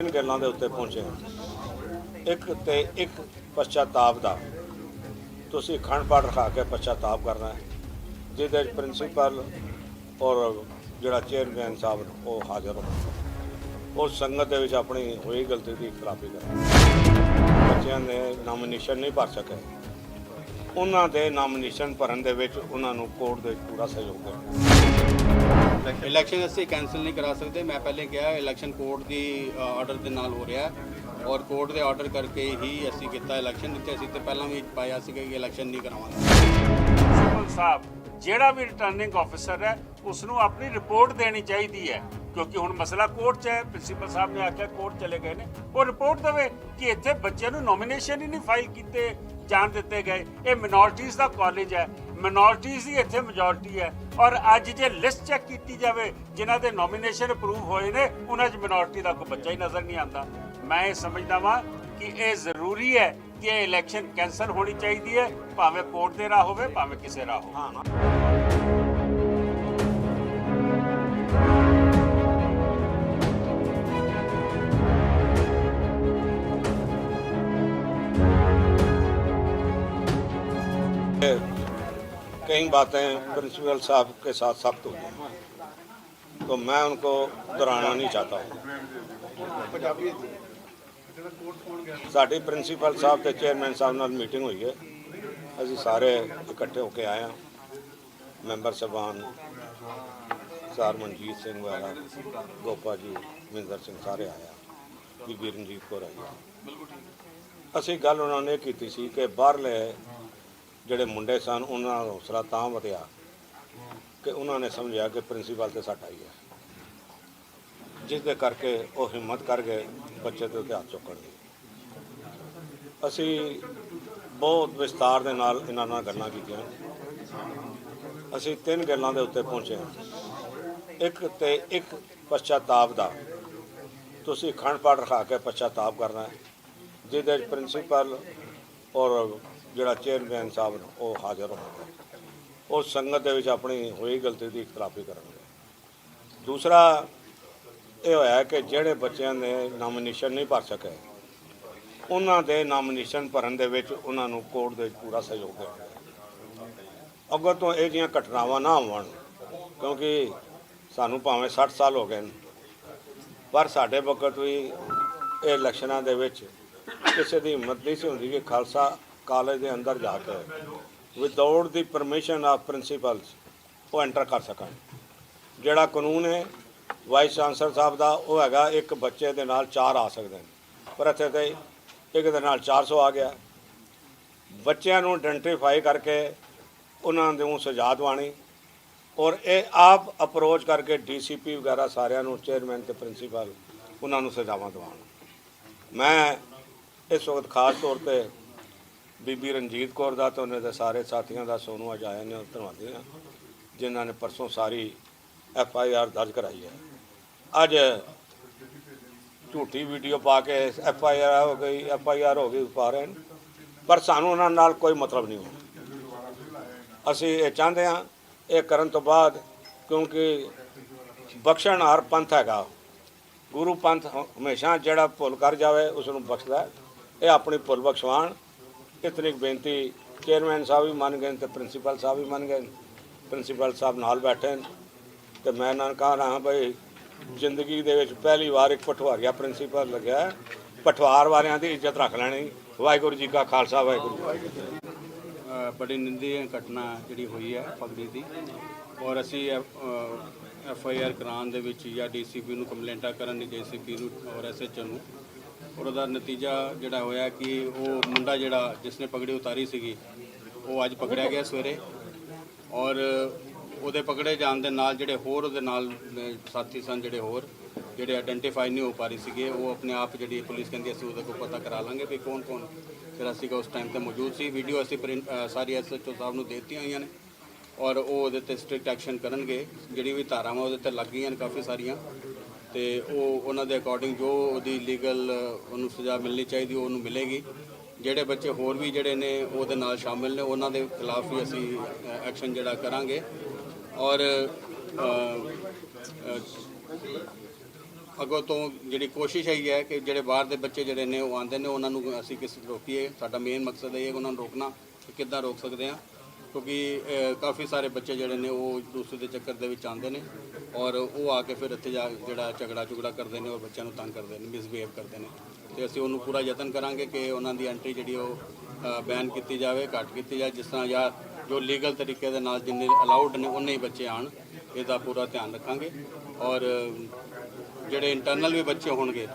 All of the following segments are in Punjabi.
ਤਿੰਨ ਗੱਲਾਂ ਦੇ ਉੱਤੇ ਪਹੁੰਚੇ ਹਾਂ। ਇੱਕ ਤੇ ਇੱਕ ਪਛਤਾਪ ਦਾ। ਤੁਸੀਂ ਖੰਡ ਪਾਠ ਰਖਾ ਕੇ ਪਛਤਾਪ ਕਰਨਾ ਹੈ, ਜਿਹਦੇ ਵਿੱਚ ਪ੍ਰਿੰਸੀਪਲ ਔਰ ਜਿਹੜਾ ਚੇਅਰਮੈਨ ਸਾਹਿਬ ਉਹ ਹਾਜ਼ਰ ਹੋ ਉਹ ਸੰਗਤ ਦੇ ਵਿੱਚ ਆਪਣੀ ਹੋਈ ਗਲਤੀ ਦੀ ਖਿਲਾਫੀ ਕਰਨਾ। ਬੱਚਿਆਂ ਨੇ ਨਾਮੀਨੇਸ਼ਨ ਨਹੀਂ ਭਰ ਸਕੇ। ਉਹਨਾਂ ਦੇ ਨਾਮੀਨੇਸ਼ਨ ਭਰਨ ਦੇ ਵਿੱਚ ਉਹਨਾਂ ਨੂੰ ਕੋਰਟ ਦੇ ਪੂਰਾ ਸਹਿਯੋਗ ਦੇਣਾ। ਇਲੈਕਸ਼ਨ ਅਸੀਂ ਕੈਨਸਲ ਨਹੀਂ ਕਰਾ ਸਕਦੇ। ਮੈਂ ਪਹਿਲੇ ਕਿਹਾ ਇਲੈਕਸ਼ਨ ਕੋਰਟ ਦੀ ਆਰਡਰ ਦੇ ਨਾਲ ਹੋ ਰਿਹਾ ਹੈ। ਔਰ ਕੋਰਟ ਦੇ ਆਰਡਰ ਕਰਕੇ ਹੀ ਅਸੀਂ ਕੀਤਾ ਇਲੈਕਸ਼ਨ ਜਿੱਥੇ ਅਸੀਂ ਤੇ ਪਹਿਲਾਂ ਵੀ ਪਾਇਆ ਸੀਗਾ ਕਿ ਇਲੈਕਸ਼ਨ ਨਹੀਂ ਕਰਾਵਾਂਗੇ। ਪ੍ਰਿੰਸੀਪਲ ਸਾਹਿਬ ਜਿਹੜਾ ਵੀ ਰਿਟਰਨਿੰਗ ਆਫੀਸਰ ਹੈ ਉਸ ਨੂੰ ਆਪਣੀ ਰਿਪੋਰਟ ਦੇਣੀ ਚਾਹੀਦੀ ਹੈ। ਕਿਉਂਕਿ ਹੁਣ ਮਸਲਾ ਕੋਰਟ 'ਚ ਹੈ ਪ੍ਰਿੰਸੀਪਲ ਸਾਹਿਬ ਨੇ ਆਖਿਆ ਕੋਰਟ ਚਲੇ ਗਏ ਨੇ। ਉਹ ਰਿਪੋਰਟ ਦੇਵੇ ਕਿ ਇੱਥੇ ਬੱਚਿਆਂ ਨੂੰ ਨੋਮੀਨੇਸ਼ਨ ਹੀ ਨਹੀਂ ਫਾਈਲ ਕੀਤੇ ਜਾਣ ਦਿੱਤੇ ਗਏ। ਇਹ ਮਿਨੋਰਟੀਜ਼ ਦਾ ਕਾਲਜ ਹੈ। ਮਿਨੋਰਟੀਜ਼ ਦੀ ਇੱਥੇ ਮੈਜੋਰਟੀ ਹੈ। ਔਰ ਅੱਜ ਜੇ ਲਿਸਟ ਚੈੱਕ ਕੀਤੀ ਜਾਵੇ, ਜਿਨ੍ਹਾਂ ਦੇ ਨੋਮੀਨੇਸ਼ਨ ਅਪਰੂਵ ਹੋਏ ਨੇ, ਉਹਨਾਂ 'ਚ ਮਿਨੋਰਟੀ ਦਾ ਕੋਈ ਬੱਚਾ ਹੀ ਨਜ਼ਰ ਨਹੀਂ ਆਉਂਦਾ। ਮੈਂ ਇਹ ਸਮਝਦਾ ਵਾਂ ਕਿ ਇਹ ਜ਼ਰੂਰੀ ਹੈ ਕਿ ਇਹ ਇਲੈਕਸ਼ਨ ਕੈਂਸਲ ਹੋਣੀ ਚਾਹੀਦੀ ਹੈ, ਭਾਵੇਂ ਕੋਰਟ ਦੇ ਰਾਹ ਹੋਵੇ, ਭਾਵੇਂ ਕਿਸੇ ਰਾਹ ਹੋਵੇ। कई बातें प्रिंसिपल साहब के साथ सख्त हुई हैं तो मैं उनको दोहराना नहीं चाहता हूँ ਸਾਡੀ ਪ੍ਰਿੰਸੀਪਲ ਸਾਹਿਬ ਤੇ ਚੇਅਰਮੈਨ ਸਾਹਿਬ ਨਾਲ ਮੀਟਿੰਗ ਹੋਈ ਹੈ ਅਸੀਂ ਸਾਰੇ ਇਕੱਠੇ ਹੋ ਕੇ ਆਏ ਹਾਂ ਮੈਂਬਰ ਸਭਾਨ ਸਰ ਮਨਜੀਤ ਸਿੰਘ ਵਾਲਾ ਗੋਪਾ ਜੀ ਮਹਿੰਦਰ ਸਿੰਘ ਸਾਰੇ ਆਏ ਆ ਬੀਬੀ ਰਣਜੀਤ ਕੌਰ ਆਈ ਆ ਅਸੀਂ ਗੱਲ ਉਹਨਾਂ ਨੇ ਕੀਤੀ ਸੀ ਕਿ ਬਾਹਰਲੇ ਜਿਹੜੇ ਮੁੰਡੇ ਸਨ, ਉਹਨਾਂ ਦਾ ਹੌਸਲਾ ਤਾਂ ਵਧਿਆ ਕਿ ਉਹਨਾਂ ਨੇ ਸਮਝਿਆ ਕਿ ਪ੍ਰਿੰਸੀਪਲ ਤੇ ਸਾਡਾ ਹੀ ਹੈ। ਜਿਸ ਦੇ ਕਰਕੇ ਉਹ ਹਿੰਮਤ ਕਰ ਗਏ ਬੱਚੇ ਦੇ ਉੱਤੇ ਹੱਥ ਚੁੱਕਣ ਦੀ। ਅਸੀਂ ਬਹੁਤ ਵਿਸਤਾਰ ਦੇ ਨਾਲ ਇਹਨਾਂ ਨਾਲ ਗੱਲਾਂ ਕੀਤੀਆਂ। ਅਸੀਂ ਤਿੰਨ ਗੱਲਾਂ ਦੇ ਉੱਤੇ ਪਹੁੰਚੇ ਹਾਂ। ਇੱਕ ਤੇ ਇੱਕ ਪਛਤਾਪ ਦਾ। ਤੁਸੀਂ ਖੰਡ ਪਾਠ ਰਖਾ ਕੇ ਪਛਤਾਪ ਕਰਨਾ ਹੈ, ਜਿਹਦੇ ਵਿੱਚ ਪ੍ਰਿੰਸੀਪਲ ਔਰ ਜਿਹੜਾ ਚੇਅਰਮੈਨ ਸਾਹਿਬ ਨੇ ਉਹ ਹਾਜ਼ਰ ਹੋਣਗੇ। ਉਹ ਸੰਗਤ ਦੇ ਵਿੱਚ ਆਪਣੀ ਹੋਈ ਗਲਤੀ ਦੀ ਖਿਲਾਫੀ ਕਰਨਗੇ। ਦੂਸਰਾ, ਇਹ ਹੋਇਆ ਕਿ ਜਿਹੜੇ ਬੱਚਿਆਂ ਨੇ ਨਾਮੀਨੇਸ਼ਨ ਨਹੀਂ ਭਰ ਸਕੇ, ਉਹਨਾਂ ਦੇ ਨਾਮੀਨੇਸ਼ਨ ਭਰਨ ਦੇ ਵਿੱਚ ਉਹਨਾਂ ਨੂੰ ਕੋਰਟ ਦੇ ਵਿੱਚ ਪੂਰਾ ਸਹਿਯੋਗ ਦੇਣਾ ਅੱਗੋਂ ਤੋਂ ਇਹ ਜਿਹੀਆਂ ਘਟਨਾਵਾਂ ਨਾ ਹੋਣ, ਕਿਉਂਕਿ ਸਾਨੂੰ ਭਾਵੇਂ 60 ਸਾਲ ਹੋ ਗਏ ਨੇ, ਪਰ ਸਾਡੇ ਵਕਤ ਵੀ ਇਹ ਇਲੈਕਸ਼ਨਾਂ ਦੇ ਵਿੱਚ ਕਿਸੇ ਦੀ ਹਿੰਮਤ ਨਹੀਂ ਸੀ ਹੁੰਦੀ ਕਿ ਖਾਲਸਾ ਕਾਲਜ ਦੇ ਅੰਦਰ ਜਾ ਕੇ ਵਿਦਆਊਟ ਦੀ ਪਰਮਿਸ਼ਨ ਆਫ ਪ੍ਰਿੰਸੀਪਲਸ ਉਹ ਐਂਟਰ ਕਰ ਸਕਣ। ਜਿਹੜਾ ਕਾਨੂੰਨ ਹੈ ਵਾਈਸ ਚਾਂਸਲਰ ਸਾਹਿਬ ਦਾ, ਉਹ ਹੈਗਾ ਇੱਕ ਬੱਚੇ ਦੇ ਨਾਲ ਚਾਰ ਆ ਸਕਦੇ ਨੇ। ਪਰ ਇੱਥੇ ਤੇ ਇੱਕ ਦੇ ਨਾਲ 400 ਆ ਗਿਆ। ਬੱਚਿਆਂ ਨੂੰ ਆਇਡੈਂਟੀਫਾਈ ਕਰਕੇ ਉਹਨਾਂ ਨੂੰ ਸਜ਼ਾ ਦਿਵਾਣੀ ਔਰ ਇਹ ਆਪ ਅਪਰੋਚ ਕਰਕੇ ਡੀਸੀਪੀ ਵਗੈਰਾ ਸਾਰਿਆਂ ਨੂੰ ਚੇਅਰਮੈਨ ਤੇ ਪ੍ਰਿੰਸੀਪਲ ਉਹਨਾਂ ਨੂੰ ਸਜ਼ਾਵਾਂ ਦਿਵਾਉਣ। ਮੈਂ ਇਸ ਵਕਤ ਖਾਸ ਤੌਰ ਤੇ ਬੀਬੀ ਰਣਜੀਤ ਕੌਰ ਦਾ ਤੇ ਉਹਨਾਂ ਦੇ ਸਾਰੇ ਸਾਥੀਆਂ ਦਾ ਸੋਨੂੰ ਅੱਜ ਆਏ ਨੇ ਧੰਨਵਾਦੀ ਹਾਂ ਜਿਨ੍ਹਾਂ ਨੇ ਪਰਸੋਂ ਸਾਰੀ ਐਫ ਆਈ ਆਰ ਦਰਜ ਕਰਾਈ ਹੈ। ਅੱਜ ਝੂਠੀ ਵੀਡੀਓ ਪਾ ਕੇ ਐਫ ਆਈ ਆਰ ਹੋ ਗਈ, ਐਫ ਆਈ ਆਰ ਹੋ ਗਈ ਪਾ ਰਹੇ ਨੇ, ਪਰ ਸਾਨੂੰ ਉਹਨਾਂ ਨਾਲ ਕੋਈ ਮਤਲਬ ਨਹੀਂ ਹੋਣਾ ਅਸੀਂ ਇਹ ਚਾਹੁੰਦੇ ਹਾਂ, ਇਹ ਕਰਨ ਤੋਂ ਬਾਅਦ, ਕਿਉਂਕਿ ਬਖਸ਼ਣ ਹਰ ਪੰਥ ਹੈਗਾ। ਗੁਰੂ ਪੰਥ ਹਮੇਸ਼ਾ ਜਿਹੜਾ ਭੁੱਲ ਕਰ ਜਾਵੇ ਉਸ ਨੂੰ ਬਖਸ਼ਦਾ ਇਹ ਆਪਣੀ ਭੁੱਲ ਬਖਸ਼ਵਾਣ ਇਤਨੀ ਕੁ ਬੇਨਤੀ ਚੇਅਰਮੈਨ ਸਾਹਿਬ ਵੀ ਮੰਨ ਗਏ ਨੇ ਤੇ ਪ੍ਰਿੰਸੀਪਲ ਸਾਹਿਬ ਵੀ ਮੰਨ ਗਏ ਪ੍ਰਿੰਸੀਪਲ ਸਾਹਿਬ ਨਾਲ ਬੈਠੇ ਨੇ ਤੇ ਮੈਂ ਇਹਨਾਂ ਨੂੰ ਰਹਾ ਭਾਈ ਜ਼ਿੰਦਗੀ ਦੇ ਵਿੱਚ ਪਹਿਲੀ ਵਾਰ ਇੱਕ ਪਟਵਾਰੀਆ ਪ੍ਰਿੰਸੀਪਲ ਲੱਗਿਆ ਪਟਵਾਰ ਵਾਲਿਆਂ ਦੀ ਇੱਜ਼ਤ ਰੱਖ ਲੈਣੀ। ਵਾਹਿਗੁਰੂ ਜੀ ਕਾ ਖਾਲਸਾ, ਵਾਹਿਗੁਰੂ ਜੀ ਬੜੀ ਨਿੰਦੀ ਘਟਨਾ ਜਿਹੜੀ ਹੋਈ ਹੈ ਪਗੜੀ ਦੀ। ਔਰ ਅਸੀਂ ਐਫ ਆਈ ਆਰ ਕਰਾਉਣ ਦੇ ਵਿੱਚ ਜਾਂ ਡੀਸੀਪੀ ਨੂੰ ਕੰਪਲੇਂਟਾਂ ਕਰਨ ਦੀ ਜੀਸੀਪੀ ਨੂੰ ਔਰ ਐਸਐਚਓ ਨੂੰ ਔਰ ਉਹਦਾ ਨਤੀਜਾ ਜਿਹੜਾ ਹੋਇਆ ਕਿ ਉਹ ਮੁੰਡਾ ਜਿਹੜਾ ਜਿਸਨੇ ਪਗੜੀ ਉਤਾਰੀ ਸੀਗੀ ਉਹ ਅੱਜ ਪਕੜਿਆ ਗਿਆ ਸਵੇਰੇ। ਔਰ ਉਹਦੇ ਪਕੜੇ ਜਾਣ ਦੇ ਨਾਲ ਜਿਹੜੇ ਹੋਰ ਉਹਦੇ ਨਾਲ ਸਾਥੀ ਸਨ ਜਿਹੜੇ ਹੋਰ ਜਿਹੜੇ ਆਇਡੈਂਟੀਫਾਈ ਨਹੀਂ ਹੋ ਪਾ ਰਹੀ ਸੀਗੇ ਉਹ ਆਪਣੇ ਆਪ ਜਿਹੜੀ ਪੁਲਿਸ ਕਹਿੰਦੀ ਅਸੀਂ ਉਹਦੇ ਕੋਲ ਪਤਾ ਕਰਾ ਲਾਂਗੇ ਵੀ ਕੌਣ ਕੌਣ ਫਿਰ ਸੀਗਾ ਉਸ ਟਾਈਮ ਤੇ ਮੌਜੂਦ ਸੀ। ਵੀਡੀਓ ਅਸੀਂ ਪ੍ਰਿੰਟ ਅ, ਸਾਰੀ ਐਸਐਚਓ ਸਾਹਿਬ ਨੂੰ ਦੇ ਦਿੱਤੀਆਂ ਹੋਈਆਂ ਨੇ। ਔਰ ਉਹ ਉਹਦੇ ਤੇ ਸਟ੍ਰਿਕਟ ਐਕਸ਼ਨ ਕਰਨਗੇ। ਜਿਹੜੀ ਵੀ ਧਾਰਾਵਾਂ ਉਹਦੇ ਤੇ ਲੱਗ ਗਈਆਂ ਨੇ ਕਾਫੀ ਸਾਰੀਆਂ। ਤੇ ਉਹ ਉਹਨਾਂ ਦੇ ਅਕੋਰਡਿੰਗ ਜੋ ਉਹਦੀ ਲੀਗਲ ਉਹਨੂੰ ਸਜ਼ਾ ਮਿਲਣੀ ਚਾਹੀਦੀ ਉਹ ਉਹਨੂੰ ਮਿਲੇਗੀ। ਜਿਹੜੇ ਬੱਚੇ ਹੋਰ ਵੀ ਜਿਹੜੇ ਨੇ ਉਹਦੇ ਨਾਲ ਸ਼ਾਮਿਲ ਨੇ। ਉਹਨਾਂ ਦੇ ਖਿਲਾਫ ਵੀ ਅਸੀਂ ਐਕਸ਼ਨ ਜਿਹੜਾ ਕਰਾਂਗੇ। ਔਰ ਅ, ਅੱਗੋਂ ਤੋਂ ਜਿਹੜੀ ਕੋਸ਼ਿਸ਼ ਹੈਗੀ ਹੈ ਕਿ ਜਿਹੜੇ ਬਾਹਰ ਦੇ ਬੱਚੇ ਜਿਹੜੇ ਨੇ ਉਹ ਆਉਂਦੇ ਨੇ ਉਹਨਾਂ ਨੂੰ ਅਸੀਂ ਕਿਸ ਰੋਕੀਏ। ਸਾਡਾ ਮੇਨ ਮਕਸਦ ਇਹ ਹੈ ਕਿ ਉਹਨਾਂ ਨੂੰ ਰੋਕਣਾ ਕਿ ਕਿੱਦਾਂ ਰੋਕ ਸਕਦੇ ਹਾਂ। ਕਿਉਂਕਿ ਕਾਫੀ ਸਾਰੇ ਬੱਚੇ ਜਿਹੜੇ ਨੇ ਉਹ ਦੂਸਰੇ ਦੇ ਚੱਕਰ ਦੇ ਵਿੱਚ ਆਉਂਦੇ ਨੇ ਔਰ ਉਹ ਆ ਕੇ ਫਿਰ ਇੱਥੇ ਜਾ ਜਿਹੜਾ ਝਗੜਾ ਝੁਗੜਾ ਕਰਦੇ ਨੇ ਔਰ ਬੱਚਿਆਂ ਨੂੰ ਤੰਗ ਕਰਦੇ ਨੇ ਮਿਸਬੀਹੇਵ ਕਰਦੇ ਨੇ। ਤੇ ਅਸੀਂ ਉਹਨੂੰ ਪੂਰਾ ਯਤਨ ਕਰਾਂਗੇ ਕਿ ਉਹਨਾਂ ਦੀ ਐਂਟਰੀ ਜਿਹੜੀ ਉਹ ਬੈਨ ਕੀਤੀ ਜਾਵੇ, ਘੱਟ ਕੀਤੀ ਜਾਵੇ, ਜਿਸ ਤਰ੍ਹਾਂ ਜਾਂ ਜੋ ਲੀਗਲ ਤਰੀਕੇ ਦੇ ਨਾਲ ਜਿੰਨੇ ਅਲਾਉਡ ਨੇ, ਉਨੇ ਹੀ ਬੱਚੇ ਆਣ ਇਹਦਾ ਪੂਰਾ ਧਿਆਨ ਰੱਖਾਂਗੇ। ਔਰ, ਜਿਹੜੇ ਇੰਟਰਨਲ ਵੀ ਬੱਚੇ ਹੋਣਗੇ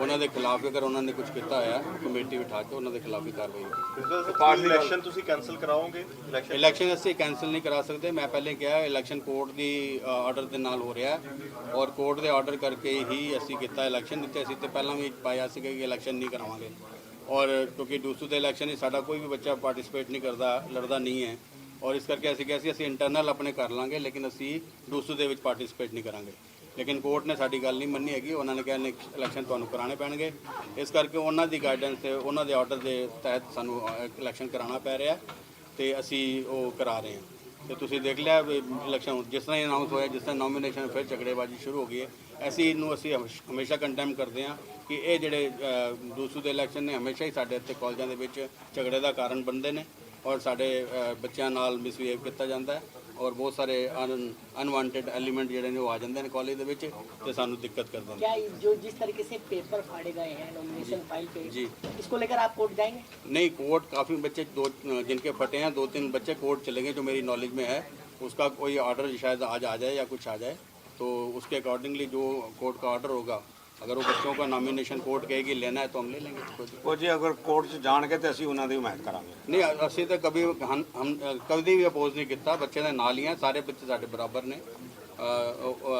ਉਹਨਾਂ ਦੇ ਖਿਲਾਫ ਅਗਰ ਉਹਨਾਂ ਨੇ ਕੁਝ ਕੀਤਾ ਹੋਇਆ ਕਮੇਟੀ ਬਿਠਾ ਕੇ ਉਹਨਾਂ ਦੇ ਖਿਲਾਫ ਵੀ ਕਾਰਵਾਈ ਹੋਵੇ ਪਾਰਟੀ ਇਲੈਕਸ਼ਨ ਤੁਸੀਂ ਕੈਨਸਲ ਕਰਾਓਗੇ? ਇਲੈਕਸ਼ਨ ਇਲੈਕਸ਼ਨ ਅਸੀਂ ਕੈਨਸਲ ਨਹੀਂ ਕਰਾ ਸਕਦੇ। ਮੈਂ ਪਹਿਲੇ ਕਿਹਾ ਇਲੈਕਸ਼ਨ ਕੋਰਟ ਦੀ ਆਰਡਰ ਦੇ ਨਾਲ ਹੋ ਰਿਹਾ ਹੈ। ਔਰ ਕੋਰਟ ਦੇ ਆਰਡਰ ਕਰਕੇ ਹੀ ਅਸੀਂ ਕੀਤਾ ਇਲੈਕਸ਼ਨ ਇੱਥੇ ਅਸੀਂ ਤੇ ਪਹਿਲਾਂ ਵੀ ਪਾਇਆ ਸੀਗਾ ਕਿ ਇਲੈਕਸ਼ਨ ਨਹੀਂ ਕਰਾਵਾਂਗੇ। ਔਰ ਕਿਉਂਕਿ ਦੂਸਰੇ ਦੇ ਇਲੈਕਸ਼ਨ ਵਿੱਚ ਸਾਡਾ ਕੋਈ ਵੀ ਬੱਚਾ ਪਾਰਟਿਸਿਪੇਟ ਨਹੀਂ ਕਰਦਾ ਲੜਦਾ ਨਹੀਂ ਹੈ। ਔਰ ਇਸ ਕਰਕੇ ਅਸੀਂ ਕਿਹਾ ਸੀ ਅਸੀਂ ਇੰਟਰਨਲ ਆਪਣੇ ਕਰ ਲਾਂਗੇ ਲੇਕਿਨ ਅਸੀਂ ਦੂਸਰੇ ਦੇ ਵਿੱਚ ਪਾਰਟਿਸਿਪੇਟ ਨਹੀਂ ਕਰਾਂਗੇ। ਲੇਕਿਨ ਕੋਰਟ ਨੇ ਸਾਡੀ ਗੱਲ ਨਹੀਂ ਮੰਨੀ ਹੈਗੀ। ਉਹਨਾਂ ਨੇ ਕਿਹਾ ਨੇ ਇਲੈਕਸ਼ਨ ਤੁਹਾਨੂੰ ਕਰਾਣੇ ਪੈਣਗੇ। ਇਸ ਕਰਕੇ ਉਹਨਾਂ ਦੀ ਗਾਈਡੈਂਸ ਤੇ ਉਹਨਾਂ ਦੇ ਆਰਡਰ ਦੇ ਤਹਿਤ ਸਾਨੂੰ ਇਲੈਕਸ਼ਨ ਕਰਾਉਣਾ ਪੈ ਰਿਹਾ ਤੇ ਅਸੀਂ ਉਹ ਕਰਾ ਰਹੇ ਹਾਂ। ਤੇ ਤੁਸੀਂ ਦੇਖ ਲਿਆ ਵੀ ਇਲੈਕਸ਼ਨ ਜਿਸ ਤਰ੍ਹਾਂ ਅਨਾਉਂਸ ਹੋਇਆ ਜਿਸ ਤਰ੍ਹਾਂ ਨੋਮੀਨੇਸ਼ਨ ਫਿਰ ਝਗੜੇਬਾਜ਼ੀ ਸ਼ੁਰੂ ਹੋ ਗਈ ਹੈ। ਐਸੀ ਨੂੰ ਅਸੀਂ ਹਮੇਸ਼ਾ ਕੰਡੈਮ ਕਰਦੇ ਹਾਂ ਕਿ ਇਹ ਜਿਹੜੇ ਅ, ਦੇ ਇਲੈਕਸ਼ਨ ਨੇ ਹਮੇਸ਼ਾ ਹੀ ਸਾਡੇ ਇੱਥੇ ਕਾਲਜਾਂ ਦੇ ਵਿੱਚ ਝਗੜੇ ਦਾ ਕਾਰਨ ਬਣਦੇ ਨੇ ਔਰ ਸਾਡੇ ਬੱਚਿਆਂ ਨਾਲ ਮਿਸਬੀਹੇਵ ਕੀਤਾ ਜਾਂਦਾ ਹੈ। ਔਰ ਬਹੁਤ ਸਾਰੇ ਅਨਵਾਂਟਡ ਐਲੀਮੈਂਟ ਜਿਹੜੇ ਨੇ ਉਹ ਆ ਜਾਂਦੇ ਨੇ ਕਾਲਜ ਦੇ ਵਿੱਚ ਤੇ ਸਾਨੂੰ ਦਿੱਕਤ ਕਰਦੇ ਨੇ क्या जो जिस तरीके से पेपर फाड़े गए हैं नॉमिनेशन फाइल पे जी। इसको लेकर आप कोर्ट जाएंगे नहीं कोर्ट काफ़ी बच्चे दो जिनके फटे हैं दो तीन बच्चे कोर्ट चले गए जो मेरी नॉलेज में है उसका कोई ऑर्डर शायद आज आ जाए या कुछ आ जाए तो उसके अकॉर्डिंगली जो कोर्ट का ऑर्डर होगा ਅਗਰ ਉਹ ਬੱਚੋਂ ਦਾ ਨਾਮੀਨੇਸ਼ਨ ਕੋਰਟ ਕਹੇਗੀ ਲੈਣਾ ਹੈ ਤਾਂ ਹਮ ਲੈ ਲੈਂਗੇ ਕੋਈ ਜੀ ਅਗਰ ਕੋਰਟ 'ਚ ਜਾਣਗੇ ਤੇ ਅਸੀਂ ਉਹਨਾਂ ਦੀ ਹਮਾਇਤ ਕਰਾਂਗੇ। ਨਹੀਂ ਅਸੀਂ ਤਾਂ ਕਦੀ ਹਮ ਹਮ- ਵੀ ਅਪੋਜ਼ ਨਹੀਂ ਕੀਤਾ। ਬੱਚੇ ਦੇ ਨਾਂ ਹੀ ਆ ਸਾਰੇ ਬੱਚੇ ਸਾਡੇ ਬਰਾਬਰ ਨੇ।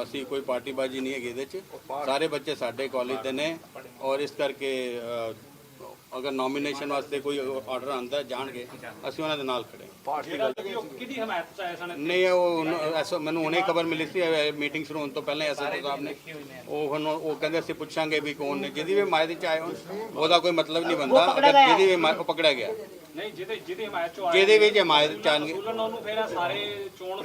ਅਸੀਂ ਕੋਈ ਪਾਰਟੀਬਾਜ਼ੀ ਨਹੀਂ ਹੈਗੀ ਇਹਦੇ 'ਚ। ਸਾਰੇ ਬੱਚੇ ਸਾਡੇ ਕਾਲਜ ਦੇ ਨੇ ਔਰ ਇਸ ਕਰਕੇ ਅਗਰ ਨੋਮੀਨੇਸ਼ਨ ਵਾਸਤੇ ਕੋਈ ਆਰਡਰ ਆਂਦਾ ਜਾਣਗੇ। ਅਸੀਂ ਉਹਨਾਂ ਦੇ ਨਾਲ ਖੜੇ ਹਾਂ। ਨਹੀਂ ਉਹ ਐਸਾ ਮੈਨੂੰ ਹੁਣੇ ਖਬਰ ਮਿਲੀ ਸੀ ਮੀਟਿੰਗ ਸ਼ੁਰੂ ਹੋਣ ਤੋਂ ਪਹਿਲਾਂ ਐਸਐਸਓ ਸਾਹਿਬ ਨੇ। ਉਹ ਹੁਣ ਉਹ ਕਹਿੰਦੇ ਅਸੀਂ ਪੁੱਛਾਂਗੇ ਵੀ ਕੌਣ ਨੇ। ਜਿਹਦੀ ਵੀ ਮਾਇਦੇ ਚ ਆਏ ਹੋਣ ਉਹਦਾ ਕੋਈ ਮਤਲਬ ਨਹੀਂ ਅਗਰ ਜਿਹਦੀ ਵੀ ਹਮਾਇਤ- ਪਕੜਿਆ ਗਿਆ। ਨਹੀਂ ਜਿਹਦੇ ਜਿਹਦੀ ਹਮਾਇਤ ਚੋਂ ਜਿਹਦੇ ਵੀ ਜਮਾਇਤ ਚਾਹਣਗੇ ਆਇਆ ਉਹਨੂੰ ਫਿਰ ਸਾਰੇ ਚੋਣ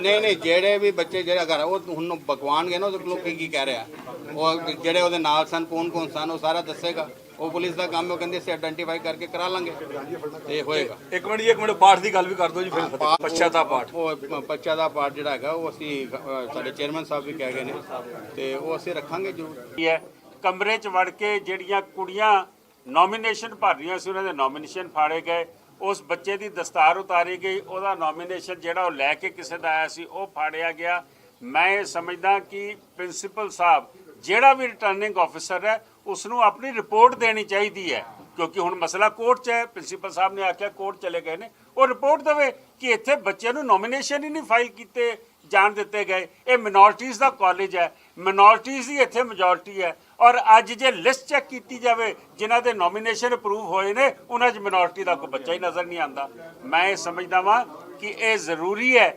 ਨਹੀਂ ਨਹੀਂ ਜਿਹੜੇ ਵੀ ਬੱਚੇ ਜਿਹੜੇ ਅਗਰ ਉਹ ਹੁਣ ਬਕਵਾਨਗੇ ਨਾ ਉਹ ਲੋਕ ਕੀ ਕਹਿ ਰਿਹਾ? ਉਹ ਜਿਹੜੇ ਉਹਦੇ ਨਾਲ ਸਨ ਕੌਣ ਕੌਣ ਸਨ ਉਹ ਸਾਰਾ ਦੱਸੇਗਾ। ਉਹ ਪੁਲਿਸ ਦਾ ਕੰਮ ਹੈ ਉਹ ਕਹਿੰਦੇ ਅਸੀਂ ਆਇਡੈਂਟੀਫਾਈ ਕਰਕੇ ਕਰਾ ਲਾਂਗੇ। ਤੇ ਹੋਏਗਾ। ਇੱਕ ਮਿੰਟ ਜੀ ਇੱਕ ਮਿੰਟ ਪਾਠ ਦੀ ਗੱਲ ਵੀ ਕਰ ਦਿਓ ਜੀ ਫਿਰ। ਪਛਾ ਦਾ ਪਾਠ। ਉਹ ਬੱਚਾ ਦਾ ਪਾਠ ਜਿਹੜਾ ਹੈਗਾ ਉਹ ਅਸੀਂ ਅ, ਸਾਡੇ ਚੇਅਰਮੈਨ ਸਾਹਿਬ ਵੀ ਕਹਿ ਗਏ ਨੇ। ਤੇ ਉਹ ਅਸੀਂ ਰੱਖਾਂਗੇ ਜ਼ਰੂਰ। ਕੀ ਹੈ ਕਮਰੇ 'ਚ ਵੜ ਕੇ ਜਿਹੜੀਆਂ ਕੁੜੀਆਂ ਨੋਮੀਨੇਸ਼ਨ ਭਰ ਰਹੀਆਂ ਸੀ ਉਹਨਾਂ ਦੇ ਨੋਮੀਨੇਸ਼ਨ ਫਾੜੇ ਗਏ। ਉਸ ਬੱਚੇ ਦੀ ਦਸਤਾਰ ਉਤਾਰੀ ਗਈ ਉਹਦਾ ਨੋਮੀਨੇਸ਼ਨ ਜਿਹੜਾ ਉਹ ਲੈ ਕੇ ਕਿਸੇ ਦਾ ਆਇਆ ਸੀ ਉਹ ਫਾੜਿਆ ਗਿਆ। ਮੈਂ ਇਹ ਸਮਝਦਾ ਕਿ ਪ੍ਰਿੰਸੀਪਲ ਸਾਹਿਬ ਜਿਹੜਾ ਵੀ ਰਿਟਰਨਿੰਗ ਆਫੀਸਰ ਹੈ ਉਸ ਨੂੰ ਆਪਣੀ ਰਿਪੋਰਟ ਦੇਣੀ ਚਾਹੀਦੀ ਹੈ। ਕਿਉਂਕਿ ਹੁਣ ਮਸਲਾ ਕੋਰਟ 'ਚ ਹੈ ਪ੍ਰਿੰਸੀਪਲ ਸਾਹਿਬ ਨੇ ਆਖਿਆ ਕੋਰਟ ਚਲੇ ਗਏ ਨੇ। ਉਹ ਰਿਪੋਰਟ ਦੇਵੇ ਕਿ ਇੱਥੇ ਬੱਚਿਆਂ ਨੂੰ ਨੋਮੀਨੇਸ਼ਨ ਹੀ ਨਹੀਂ ਫਾਈਲ ਕੀਤੇ ਜਾਣ ਦਿੱਤੇ ਗਏ। ਇਹ ਮਿਨੋਰਟੀਜ਼ ਦਾ ਕਾਲਜ ਹੈ। ਮਿਨੋਰਟੀਜ਼ ਦੀ ਇੱਥੇ ਮੈਜੋਰਟੀ ਹੈ। ਔਰ ਅੱਜ ਜੇ ਲਿਸਟ ਚੈੱਕ ਕੀਤੀ ਜਾਵੇ, ਜਿਨ੍ਹਾਂ ਦੇ ਨੋਮੀਨੇਸ਼ਨ ਅਪਰੂਵ ਹੋਏ ਨੇ, ਉਹਨਾਂ 'ਚ ਮਿਨੋਰਟੀ ਦਾ ਕੋਈ ਬੱਚਾ ਹੀ ਨਜ਼ਰ ਨਹੀਂ ਆਉਂਦਾ। ਮੈਂ ਇਹ ਸਮਝਦਾ ਵਾਂ ਕਿ ਇਹ ਜ਼ਰੂਰੀ ਹੈ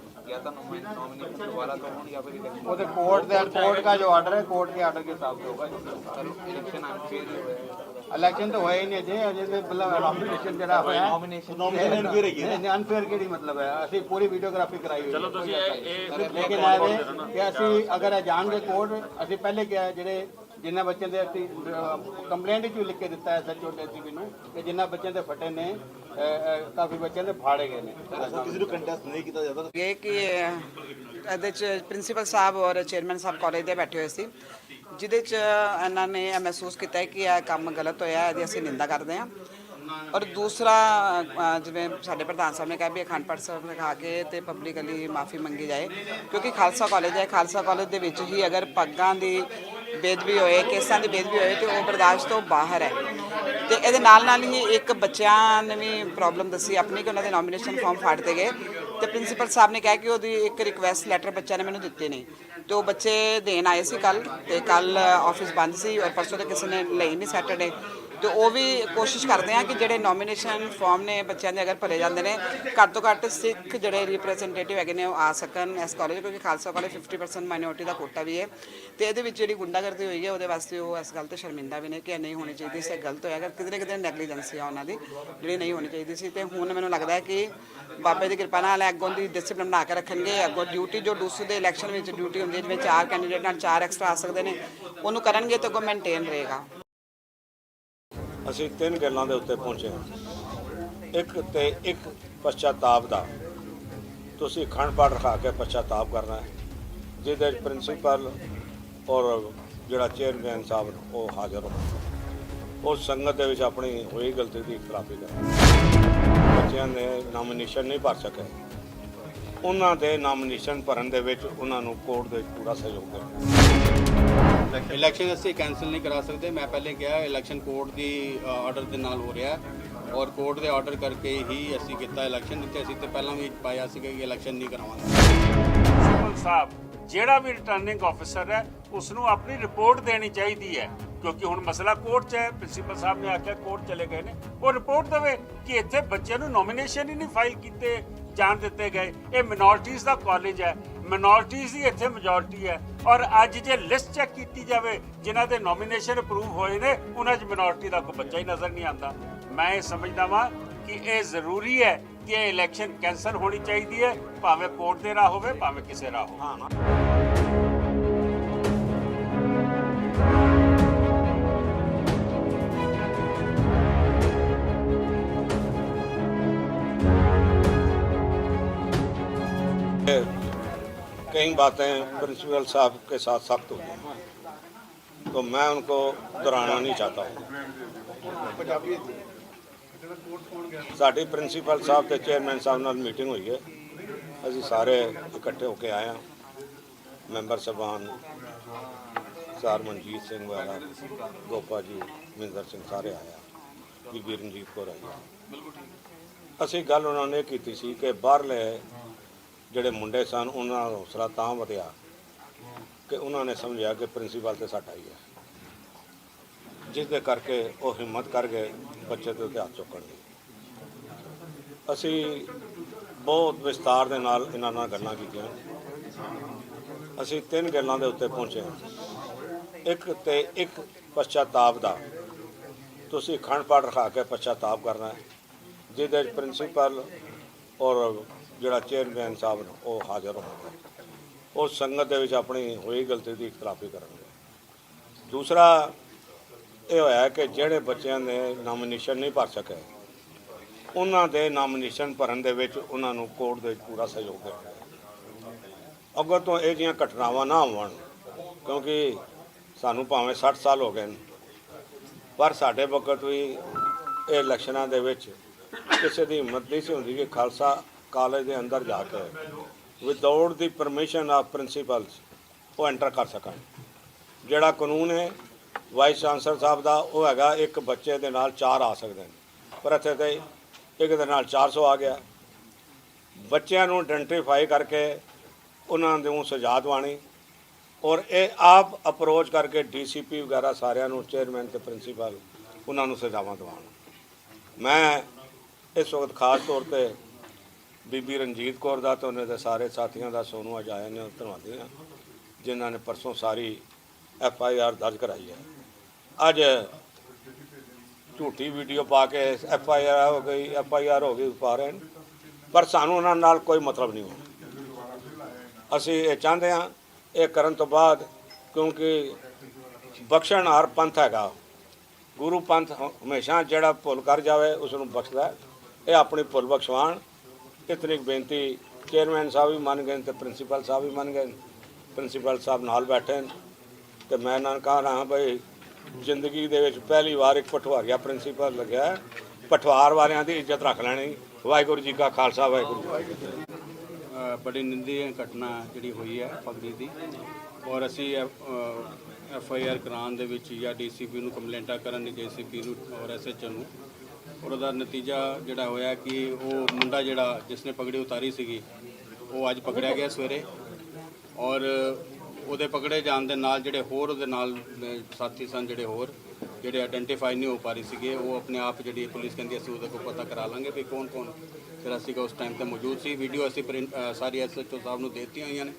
ਅਸੀਂ ਚਾਹੁੰਦੇ ਹਾਂ ਵੀ ਇਲੈਕਸ਼ਨ ਜਾਂ ਤਾਂ ਨੋਮੀਨੇਸ਼ਨ ਦੁਬਾਰਾ ਤੋਂ ਹੋਣ ਜਾਂ ਫਿਰ ਇਲੈਕਸ਼ਨ वो तो कोर्ट का कोर्ट का जो ऑर्डर है कोर्ट के ऑर्डर के हिसाब से होगा ਇਲੈਕਸ਼ਨ ਅਨਫੇਅਰ ਹੀ ਹੋਇਆ इलेक्शन तो होया ही नहीं अजे अजे तो मतलब नॉमिनेशन जरा होया ਨੋਮੀਨੇਸ਼ਨ ਅਨਫੇਅਰ ਕਿਹੜੀ ਮਤਲਬ ਹੈ ਅਸੀਂ ਪੂਰੀ ਵੀਡੀਓਗ੍ਰਾਫੀ ਕਰਾਈ ਹੋਈ ਚਲੋ ਤੁਸੀਂ ਲੇਕਿਨ ਐਵੇਂ ਕਿ ਅਸੀਂ ਅਗਰ ਇਹ ਜਾਣਗੇ ਕੋਰਟ ਅਸੀਂ ਪਹਿਲੇ ਕਿਹਾ ਹੈ ਜਿਹੜੇ ਜਿਨ੍ਹਾਂ ਬੱਚਿਆਂ ਦੇ ਅਸੀਂ ਕੰਪਲੇਂਟ ਵਿੱਚ ਵੀ ਲਿਖ ਕੇ ਦਿੱਤਾ ਹੈ ਸੱਚੋ ਟੈਸੀਬੀ ਨੂੰ ਕਿ ਜਿਨ੍ਹਾਂ ਬੱਚਿਆਂ ਦੇ ਫਟੇ ਨੇ ਅ, ਅ, ਕਾਫੀ ਬੱਚਿਆਂ ਦੇ ਫਾੜੇ ਗਏ ਨੇ। ਕਿਸੇ ਨੂੰ ਕੰਟੈਸਟ ਨਹੀਂ ਕੀਤਾ ਜਾਂਦਾ ਇਹ ਕਿ ਇਹਦੇ ਚ ਪ੍ਰਿੰਸੀਪਲ ਸਾਹਿਬ ਔਰ ਚੇਅਰਮੈਨ ਸਾਹਿਬ ਕਾਲਜ ਦੇ ਬੈਠੇ ਹੋਏ ਸੀ। ਜਿਹਦੇ ਚ ਇਹਨਾਂ ਨੇ ਇਹ ਮਹਿਸੂਸ ਕੀਤਾ ਕਿ ਇਹ ਕੰਮ ਗਲਤ ਹੋਇਆ ਇਹਦੀ ਅਸੀਂ ਨਿੰਦਾ ਕਰਦੇ ਹਾਂ। ਔਰ ਦੂਸਰਾ ਜਿਵੇਂ ਸਾਡੇ ਪ੍ਰਧਾਨ ਸਾਹਿਬ ਨੇ ਕਿਹਾ ਵੀ ਅਖੰਡ ਪਾਠ ਸਾਹਿਬ ਲਿਖਾ ਕੇ ਤੇ ਪਬਲਿਕਲੀ ਮਾਫੀ ਮੰਗੀ ਜਾਏ ਕਿਉਂਕਿ ਖਾਲਸਾ ਕਾਲਜ ਹੈ ਖਾਲਸਾ ਕਾਲਜ ਦੇ ਵਿੱਚ ਹੀ ਅਗਰ ਪੱਗਾਂ ਦੀ ਬੇਦਬੀ ਹੋਏ ਕੇਸਾਂ ਦੀ ਬੇਦਬੀ ਹੋਏ ਤੇ ਉਹ ਬਰਦਾਸ਼ਤ ਤੋਂ ਬਾਹਰ ਹੈ। ਤੇ ਇਹਦੇ ਨਾਲ ਨਾਲ ਹੀ ਇੱਕ ਬੱਚਿਆਂ ਨੇ ਵੀ ਪ੍ਰੋਬਲਮ ਦੱਸੀ, ਆਪਣੀ ਕਿ ਉਹਨਾਂ ਦੇ ਨੋਮੀਨੇਸ਼ਨ ਫਾਰਮ ਫਾੜਤੇ ਗਏ। ਤੇ ਪ੍ਰਿੰਸੀਪਲ ਸਾਹਿਬ ਨੇ ਕਿਹਾ ਕਿ ਉਹਦੀ ਇੱਕ ਰਿਕੁਐਸਟ ਲੈਟਰ ਬੱਚਿਆਂ ਨੇ ਮੈਨੂੰ ਦਿੱਤੇ ਨਹੀਂ। ਤੇ ਉਹ ਬੱਚੇ ਦੇਣ ਆਏ ਸੀ ਕੱਲ ਤੇ ਕੱਲ ਆਫਿਸ ਬੰਦ ਸੀ ਔਰ ਪਰਸੋਂ ਤੇ ਕਿਸੇ ਨੇ ਲਈ ਨਹੀਂ ਸੈਟਰਡੇ ਤੇ ਉਹ ਵੀ ਕੋਸ਼ਿਸ਼ ਕਰਦੇ ਆ ਕਿ ਜਿਹੜੇ ਨੋਮੀਨੇਸ਼ਨ ਫਾਰਮ ਨੇ ਬੱਚਿਆਂ ਦੇ ਅਗਰ ਭਰੇ ਜਾਂਦੇ ਨੇ, ਘੱਟ ਤੋਂ ਘੱਟ ਸਿੱਖ ਜਿਹੜੇ ਰਿਪਰੈਜ਼ੈਂਟੇਟਿਵ ਹੈਗੇ ਨੇ ਉਹ ਆ ਸਕਣ ਇਸ ਕਾਲਜ ਕਿਉਂਕਿ ਖਾਲਸਾ ਕਾਲਜ 50% ਮਾਈਨੋਰਟੀ ਦਾ ਕੋਟਾ ਵੀ ਹੈ ਤੇ ਇਹਦੇ ਵਿੱਚ ਜਿਹੜੀ ਗੁੰਡਾਗਰਦੀ ਹੋਈ ਹੈ, ਉਹਦੇ ਵਾਸਤੇ ਉਹ ਇਸ ਗੱਲ ਤੇ ਸ਼ਰਮਿੰਦਾ ਵੀ ਨੇ ਕਿ ਇਹ ਨਹੀਂ ਹੋਣੀ ਚਾਹੀਦੀ ਸੀ ਇਹ ਗਲਤ ਹੋਇਆ, ਅਗਰ ਕਿਤੇ ਨਾ ਕਿਤੇ ਨੈਗਲੀਜੈਂਸੀ ਆ ਉਹਨਾਂ ਦੀ, ਜਿਹੜੀ ਨਹੀਂ ਹੋਣੀ ਚਾਹੀਦੀ ਸੀ। ਤੇ ਹੁਣ ਮੈਨੂੰ ਲੱਗਦਾ ਹੈ ਕਿ ਬਾਬੇ ਦੀ ਕਿਰਪਾ ਨਾਲ ਅੱਗੋਂ ਦੀ ਡਿਸਪਲਿਨ ਬਣਾ ਕੇ ਰੱਖਣਗੇ, ਅੱਗੋਂ ਡਿਊਟੀ ਜੋ ਦੂਸਰੇ ਦੇ ਇਲੈਕਸ਼ਨ ਵਿੱਚ ਡਿਊਟੀ ਹੁੰਦੀ ਹੈ, ਜਿਵੇਂ ਚਾਰ ਕੈਂਡੀਡੇਟ ਨਾਲ ਚਾਰ ਐਕਸਟਰਾ ਆ ਸਕਦੇ ਨੇ, ਉਹਨੂੰ ਕਰਨਗੇ ਤਾਂ ਅੱਗੋਂ ਮੇਨਟੇਨ ਰਹੇਗਾ। ਅਸੀਂ ਤਿੰਨ ਗੱਲਾਂ ਦੇ ਉੱਤੇ ਪਹੁੰਚੇ ਹਾਂ। ਇੱਕ ਤੇ ਇੱਕ ਪਛਤਾਪ ਦਾ। ਤੁਸੀਂ ਖੰਡ ਪਾਠ ਰਖਾ ਕੇ ਪਛਤਾਪ ਕਰਨਾ ਹੈ, ਜਿਹਦੇ ਵਿੱਚ ਪ੍ਰਿੰਸੀਪਲ ਔਰ ਜਿਹੜਾ ਚੇਅਰਮੈਨ ਸਾਹਿਬ ਉਹ ਹਾਜ਼ਰ ਹੋ ਉਹ ਸੰਗਤ ਦੇ ਵਿੱਚ ਆਪਣੀ ਹੋਈ ਗਲਤੀ ਦੀ ਖਿਲਾਫੀ ਕਰ ਬੱਚਿਆਂ ਨੇ ਨਾਮੀਨੇਸ਼ਨ ਨਹੀਂ ਭਰ ਸਕੇ। ਉਹਨਾਂ ਦੇ ਨਾਮੀਨੇਸ਼ਨ ਭਰਨ ਦੇ ਵਿੱਚ ਉਹਨਾਂ ਨੂੰ ਕੋਰਟ ਦੇ ਪੂਰਾ ਸਹਿਯੋਗ ਦੇਣਾ। ਇਲੈਕਸ਼ਨ ਅਸੀਂ ਕੈਨਸਲ ਨਹੀਂ ਕਰਾ ਸਕਦੇ। ਮੈਂ ਪਹਿਲੇ ਕਿਹਾ ਇਲੈਕਸ਼ਨ ਕੋਰਟ ਦੀ ਆਰਡਰ ਦੇ ਨਾਲ ਹੋ ਰਿਹਾ। ਔਰ ਕੋਰਟ ਦੇ ਆਰਡਰ ਕਰਕੇ ਹੀ ਅਸੀਂ ਕੀਤਾ ਇਲੈਕਸ਼ਨ ਜਿੱਥੇ ਅਸੀਂ ਤੇ ਪਹਿਲਾਂ ਵੀ ਪਾਇਆ ਸੀਗਾ ਕਿ ਇਲੈਕਸ਼ਨ ਨਹੀਂ ਕਰਾਵਾਂਗੇ। ਸਾਹਿਬ ਜਿਹੜਾ ਵੀ ਰਿਟਰਨਿੰਗ ਆਫੀਸਰ ਹੈ ਉਸ ਨੂੰ ਆਪਣੀ ਰਿਪੋਰਟ ਦੇਣੀ ਚਾਹੀਦੀ ਹੈ। ਕਿਉਂਕਿ ਹੁਣ ਮਸਲਾ ਕੋਰਟ 'ਚ ਹੈ, ਪ੍ਰਿੰਸੀਪਲ ਸਾਹਿਬ ਨੇ ਆਖਿਆ ਕੋਰਟ ਚਲੇ ਗਏ ਨੇ। ਉਹ ਰਿਪੋਰਟ ਦੇਵੇ ਕਿ ਇੱਥੇ ਬੱਚਿਆਂ ਨੂੰ ਨੋਮੀਨੇਸ਼ਨ ਹੀ ਨਹੀਂ ਫਾਈਲ ਕੀਤੇ ਜਾਣ ਦਿੱਤੇ ਗਏ। ਇਹ ਮਿਨੋਰਟੀਜ਼ ਦਾ ਕਾਲਜ ਹੈ। ਮਿਨੋਰਟੀਜ਼ ਦੀ ਇੱਥੇ ਮੈਜੋਰਟੀ ਹੈ। ਔਰ ਅੱਜ ਜੇ ਲਿਸਟ ਚੈੱਕ ਕੀਤੀ ਜਾਵੇ, ਜਿਨ੍ਹਾਂ ਦੇ ਨੋਮੀਨੇਸ਼ਨ ਅਪਰੂਵ ਹੋਏ ਨੇ, ਉਹਨਾਂ 'ਚ ਮਿਨੋਰਟੀ ਦਾ ਕੋਈ ਬੱਚਾ ਹੀ ਨਜ਼ਰ ਨਹੀਂ ਆਉਂਦਾ। ਮੈਂ ਇਹ ਸਮਝਦਾ ਵਾਂ ਕਿ ਇਹ ਜ਼ਰੂਰੀ ਹੈ ਕਿ ਇਹ ਇਲੈਕਸ਼ਨ ਕੈਂਸਲ ਹੋਣੀ ਚਾਹੀਦੀ ਹੈ, ਭਾਵੇਂ ਕੋਰਟ ਦੇ ਰਾਹ ਹੋਵੇ, ਭਾਵੇਂ ਕਿਸੇ ਰਾਹ ਹੋਵੇ। कई बातें प्रिंसिपल साहब के साथ सख्त हुई हैं तो मैं उनको दोहराना नहीं चाहता हूँ ਸਾਡੀ ਪ੍ਰਿੰਸੀਪਲ ਸਾਹਿਬ ਤੇ ਚੇਅਰਮੈਨ ਸਾਹਿਬ ਨਾਲ ਮੀਟਿੰਗ ਹੋਈ ਹੈ ਅਸੀਂ ਸਾਰੇ ਇਕੱਠੇ ਹੋ ਕੇ ਆਏ ਹਾਂ ਮੈਂਬਰ ਸਭਾਨ ਸਰ ਮਨਜੀਤ ਸਿੰਘ ਵਾਲਾ ਗੋਪਾ ਜੀ ਮਹਿੰਦਰ ਸਿੰਘ ਸਾਰੇ ਆਏ ਆ ਬੀਬੀ ਰਣਜੀਤ ਕੌਰ ਆਈ ਆ ਅਸੀਂ ਗੱਲ ਉਹਨਾਂ ਨੇ ਕੀਤੀ ਸੀ ਕਿ ਬਾਹਰਲੇ ਜਿਹੜੇ ਮੁੰਡੇ ਸਨ, ਉਹਨਾਂ ਦਾ ਹੌਸਲਾ ਤਾਂ ਵਧਿਆ ਕਿ ਉਹਨਾਂ ਨੇ ਸਮਝਿਆ ਕਿ ਪ੍ਰਿੰਸੀਪਲ ਤੇ ਸਾਡਾ ਹੀ ਹੈ। ਜਿਸ ਦੇ ਕਰਕੇ ਉਹ ਹਿੰਮਤ ਕਰ ਗਏ ਬੱਚੇ ਦੇ ਉੱਤੇ ਹੱਥ ਚੁੱਕਣ ਦੀ। ਅਸੀਂ ਬਹੁਤ ਵਿਸਤਾਰ ਦੇ ਨਾਲ ਇਹਨਾਂ ਨਾਲ ਗੱਲਾਂ ਕੀਤੀਆਂ। ਅਸੀਂ ਤਿੰਨ ਗੱਲਾਂ ਦੇ ਉੱਤੇ ਪਹੁੰਚੇ ਹਾਂ। ਇੱਕ ਤੇ ਇੱਕ ਪਛਤਾਪ ਦਾ। ਤੁਸੀਂ ਖੰਡ ਪਾਠ ਰਖਾ ਕੇ ਪਛਤਾਪ ਕਰਨਾ ਜਿਹਦੇ ਵਿੱਚ ਪ੍ਰਿੰਸੀਪਲ ਔਰ ਜਿਹੜਾ ਚੇਅਰਮੈਨ ਸਾਹਿਬ ਨੇ, ਉਹ ਹਾਜ਼ਰ ਹੋਣਗੇ ਉਹ ਸੰਗਤ ਦੇ ਵਿੱਚ ਆਪਣੀ ਹੋਈ ਗਲਤੀ ਦੀ ਖਿਲਾਫੀ ਕਰਨਗੇ ਦੂਸਰਾ, ਇਹ ਹੋਇਆ ਕਿ ਜਿਹੜੇ ਬੱਚਿਆਂ ਨੇ ਨਾਮੀਨੇਸ਼ਨ ਨਹੀਂ ਭਰ ਸਕੇ, ਉਹਨਾਂ ਦੇ ਨਾਮੀਨੇਸ਼ਨ ਭਰਨ ਦੇ ਵਿੱਚ ਉਹਨਾਂ ਨੂੰ ਕੋਰਟ ਦੇ ਵਿੱਚ ਪੂਰਾ ਸਹਿਯੋਗ ਦੇਣਾ ਅੱਗੋਂ ਤੋਂ ਇਹ ਜਿਹੀਆਂ ਘਟਨਾਵਾਂ ਨਾ ਹੋਣ, ਕਿਉਂਕਿ ਸਾਨੂੰ ਭਾਵੇਂ 60 ਸਾਲ ਹੋ ਗਏ ਨੇ, ਪਰ ਸਾਡੇ ਵਕਤ ਵੀ ਇਹ ਇਲੈਕਸ਼ਨਾਂ ਦੇ ਵਿੱਚ ਕਿਸੇ ਦੀ ਹਿੰਮਤ ਨਹੀਂ ਸੀ ਹੁੰਦੀ ਕਿ ਖਾਲਸਾ ਕਾਲਜ ਦੇ ਅੰਦਰ ਜਾ ਕੇ ਵਿਦਆਊਟ ਦੀ ਪਰਮਿਸ਼ਨ ਆਫ ਪ੍ਰਿੰਸੀਪਲਸ ਉਹ ਐਂਟਰ ਕਰ ਸਕਣ। ਜਿਹੜਾ ਕਾਨੂੰਨ ਹੈ ਵਾਈਸ ਚਾਂਸਲਰ ਸਾਹਿਬ ਦਾ, ਉਹ ਹੈਗਾ ਇੱਕ ਬੱਚੇ ਦੇ ਨਾਲ ਚਾਰ ਆ ਸਕਦੇ ਨੇ। ਪਰ ਇੱਥੇ ਤੇ ਇੱਕ ਦੇ ਨਾਲ 400 ਆ ਗਿਆ। ਬੱਚਿਆਂ ਨੂੰ ਆਇਡੈਂਟੀਫਾਈ ਕਰਕੇ ਉਹਨਾਂ ਨੂੰ ਸਜ਼ਾ ਦਿਵਾਣੀ ਔਰ ਇਹ ਆਪ ਅਪਰੋਚ ਕਰਕੇ ਡੀਸੀਪੀ ਵਗੈਰਾ ਸਾਰਿਆਂ ਨੂੰ ਚੇਅਰਮੈਨ ਤੇ ਪ੍ਰਿੰਸੀਪਲ ਉਹਨਾਂ ਨੂੰ ਸਜ਼ਾਵਾਂ ਦਿਵਾਉਣ। ਮੈਂ ਇਸ ਵਕਤ ਖਾਸ ਤੌਰ ਤੇ ਬੀਬੀ ਰਣਜੀਤ ਕੌਰ ਦਾ ਤੇ ਉਹਨਾਂ ਦੇ ਸਾਰੇ ਸਾਥੀਆਂ ਦਾ ਸੋਨੂੰ ਅੱਜ ਆਏ ਨੇ ਉਹ ਧੰਨਵਾਦੀ ਹਾਂ, ਜਿਨ੍ਹਾਂ ਨੇ ਪਰਸੋਂ ਸਾਰੀ ਐਫ ਆਈ ਆਰ ਦਰਜ ਕਰਾਈ ਹੈ। ਅੱਜ ਝੂਠੀ ਵੀਡੀਓ ਪਾ ਕੇ ਐਫ ਆਈ ਆਰ ਹੋ ਗਈ, ਐਫ ਆਈ ਆਰ ਹੋ ਗਈ ਪਾ ਰਹੇ ਨੇ, ਪਰ ਸਾਨੂੰ ਉਹਨਾਂ ਨਾਲ ਕੋਈ ਮਤਲਬ ਨਹੀਂ ਹੈ ਅਸੀਂ ਇਹ ਚਾਹੁੰਦੇ ਹਾਂ, ਇਹ ਕਰਨ ਤੋਂ ਬਾਅਦ, ਕਿਉਂਕਿ ਬਖਸ਼ਣਹਾਰ ਪੰਥ ਹੈਗਾ। ਗੁਰੂ ਪੰਥ ਹਮੇਸ਼ਾ ਜਿਹੜਾ ਭੁੱਲ ਕਰ ਜਾਵੇ ਉਸ ਨੂੰ ਬਖਸ਼ਦਾ ਇਹ ਆਪਣੀ ਭੁੱਲ ਬਖਸ਼ਵਾਣ ਇਤਨੀ ਕੁ ਬੇਨਤੀ, ਚੇਅਰਮੈਨ ਸਾਹਿਬ ਵੀ ਮੰਨ ਗਏ ਨੇ ਤੇ ਪ੍ਰਿੰਸੀਪਲ ਸਾਹਿਬ ਵੀ ਮੰਨ ਗਏ ਪ੍ਰਿੰਸੀਪਲ ਸਾਹਿਬ ਨਾਲ ਬੈਠੇ ਨੇ ਤੇ ਮੈਂ ਇਹਨਾਂ ਨੂੰ ਕਹਾਂ ਰਹਾ ਭਾਈ ਜ਼ਿੰਦਗੀ ਦੇ ਵਿੱਚ ਪਹਿਲੀ ਵਾਰ ਇੱਕ ਪਟਵਾਰੀਆ ਪ੍ਰਿੰਸੀਪਲ ਲੱਗਿਆ ਹੈ। ਪਟਵਾਰ ਵਾਲਿਆਂ ਦੀ ਇੱਜ਼ਤ ਰੱਖ ਲੈਣੀ। ਵਾਹਿਗੁਰੂ ਜੀ ਕਾ ਖਾਲਸਾ, ਵਾਹਿਗੁਰੂ ਜੀ ਕੀ ਫਤਿਹ। ਬੜੀ ਨਿੰਦੀ ਘਟਨਾ ਜਿਹੜੀ ਹੋਈ ਹੈ ਪਗੜੀ ਦੀ। ਔਰ ਅਸੀਂ ਐਫ ਆਈ ਆਰ ਕਰਾਉਣ ਦੇ ਵਿੱਚ ਜਾਂ ਡੀਸੀਪੀ ਨੂੰ ਕੰਪਲੇਂਟਾਂ ਕਰਨ ਦੀ ਜੀਸੀਪੀ ਨੂੰ ਔਰ ਐਸਐਚਓ ਨੂੰ। ਔਰ ਉਹਦਾ ਨਤੀਜਾ ਜਿਹੜਾ ਹੋਇਆ ਕਿ ਉਹ ਮੁੰਡਾ ਜਿਹੜਾ ਜਿਸ ਨੇ ਪਗੜੀ ਉਤਾਰੀ ਸੀਗੀ ਉਹ ਅੱਜ ਪਕੜਿਆ ਗਿਆ ਸਵੇਰੇ। ਔਰ ਉਹਦੇ ਪਕੜੇ ਜਾਣ ਦੇ ਨਾਲ ਜਿਹੜੇ ਹੋਰ ਉਹਦੇ ਨਾਲ ਸਾਥੀ ਸਨ ਜਿਹੜੇ ਹੋਰ ਜਿਹੜੇ ਆਇਡੈਂਟੀਫਾਈ ਨਹੀਂ ਹੋ ਪਾ ਰਹੀ ਸੀਗੇ ਉਹ ਆਪਣੇ ਆਪ ਜਿਹੜੀ ਪੁਲਿਸ ਕਹਿੰਦੀ ਅਸੀਂ ਉਹਦੇ ਕੋਲ ਪਤਾ ਕਰਾ ਲਾਂਗੇ ਵੀ ਕੌਣ ਕੌਣ ਜਿਹੜਾ ਸੀਗਾ ਉਸ ਟਾਈਮ ਤੇ ਮੌਜੂਦ ਸੀ। ਵੀਡੀਓ ਅਸੀਂ ਪ੍ਰਿੰਟ ਅ, ਸਾਰੀ ਐਸਐਚਓ ਸਾਹਿਬ ਨੂੰ ਦੇ ਦਿੱਤੀਆਂ ਹੋਈਆਂ ਨੇ।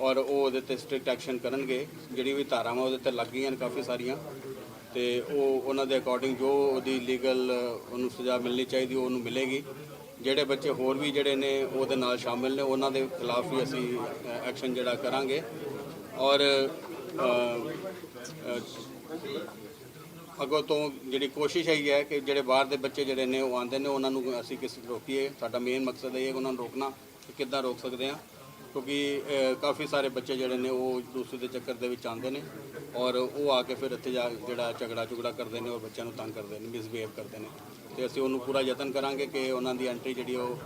ਔਰ ਉਹ ਉਹਦੇ ਤੇ ਸਟ੍ਰਿਕਟ ਐਕਸ਼ਨ ਕਰਨਗੇ। ਜਿਹੜੀ ਵੀ ਧਾਰਾਵਾਂ ਉਹਦੇ ਤੇ ਲੱਗ ਗਈਆਂ ਨੇ ਕਾਫੀ ਸਾਰੀਆਂ। ਤੇ ਉਹ ਉਹਨਾਂ ਦੇ ਅਕੋਰਡਿੰਗ ਜੋ ਉਹਦੀ ਲੀਗਲ ਉਹਨੂੰ ਸਜ਼ਾ ਮਿਲਣੀ ਚਾਹੀਦੀ ਉਹ ਉਹਨੂੰ ਮਿਲੇਗੀ। ਜਿਹੜੇ ਬੱਚੇ ਹੋਰ ਵੀ ਜਿਹੜੇ ਨੇ ਉਹਦੇ ਨਾਲ ਸ਼ਾਮਿਲ ਨੇ। ਉਹਨਾਂ ਦੇ ਖਿਲਾਫ ਵੀ ਅਸੀਂ ਐਕਸ਼ਨ ਜਿਹੜਾ ਕਰਾਂਗੇ। ਔਰ ਅ, ਅੱਗੋਂ ਤੋਂ ਜਿਹੜੀ ਕੋਸ਼ਿਸ਼ ਹੈਗੀ ਹੈ ਕਿ ਜਿਹੜੇ ਬਾਹਰ ਦੇ ਬੱਚੇ ਜਿਹੜੇ ਨੇ ਉਹ ਆਉਂਦੇ ਨੇ ਉਹਨਾਂ ਨੂੰ ਅਸੀਂ ਕਿਸ ਰੋਕੀਏ। ਸਾਡਾ ਮੇਨ ਮਕਸਦ ਇਹ ਹੈ ਕਿ ਉਹਨਾਂ ਨੂੰ ਰੋਕਣਾ ਕਿ ਕਿੱਦਾਂ ਰੋਕ ਸਕਦੇ ਹਾਂ। ਕਿਉਂਕਿ ਕਾਫੀ ਸਾਰੇ ਬੱਚੇ ਜਿਹੜੇ ਨੇ ਉਹ ਦੂਸਰੇ ਦੇ ਚੱਕਰ ਦੇ ਵਿੱਚ ਆਉਂਦੇ ਨੇ। ਔਰ ਉਹ ਆ ਕੇ ਫਿਰ ਇੱਥੇ ਜਾ ਜਿਹੜਾ ਝਗੜਾ ਝੁਗੜਾ ਕਰਦੇ ਨੇ ਔਰ ਬੱਚਿਆਂ ਨੂੰ ਤੰਗ ਕਰਦੇ ਨੇ ਮਿਸਬਿਹੇਵ ਕਰਦੇ ਨੇ। ਤੇ ਅਸੀਂ ਉਹਨੂੰ ਪੂਰਾ ਯਤਨ ਕਰਾਂਗੇ ਕਿ ਉਹਨਾਂ ਦੀ ਐਂਟਰੀ ਜਿਹੜੀ ਉਹ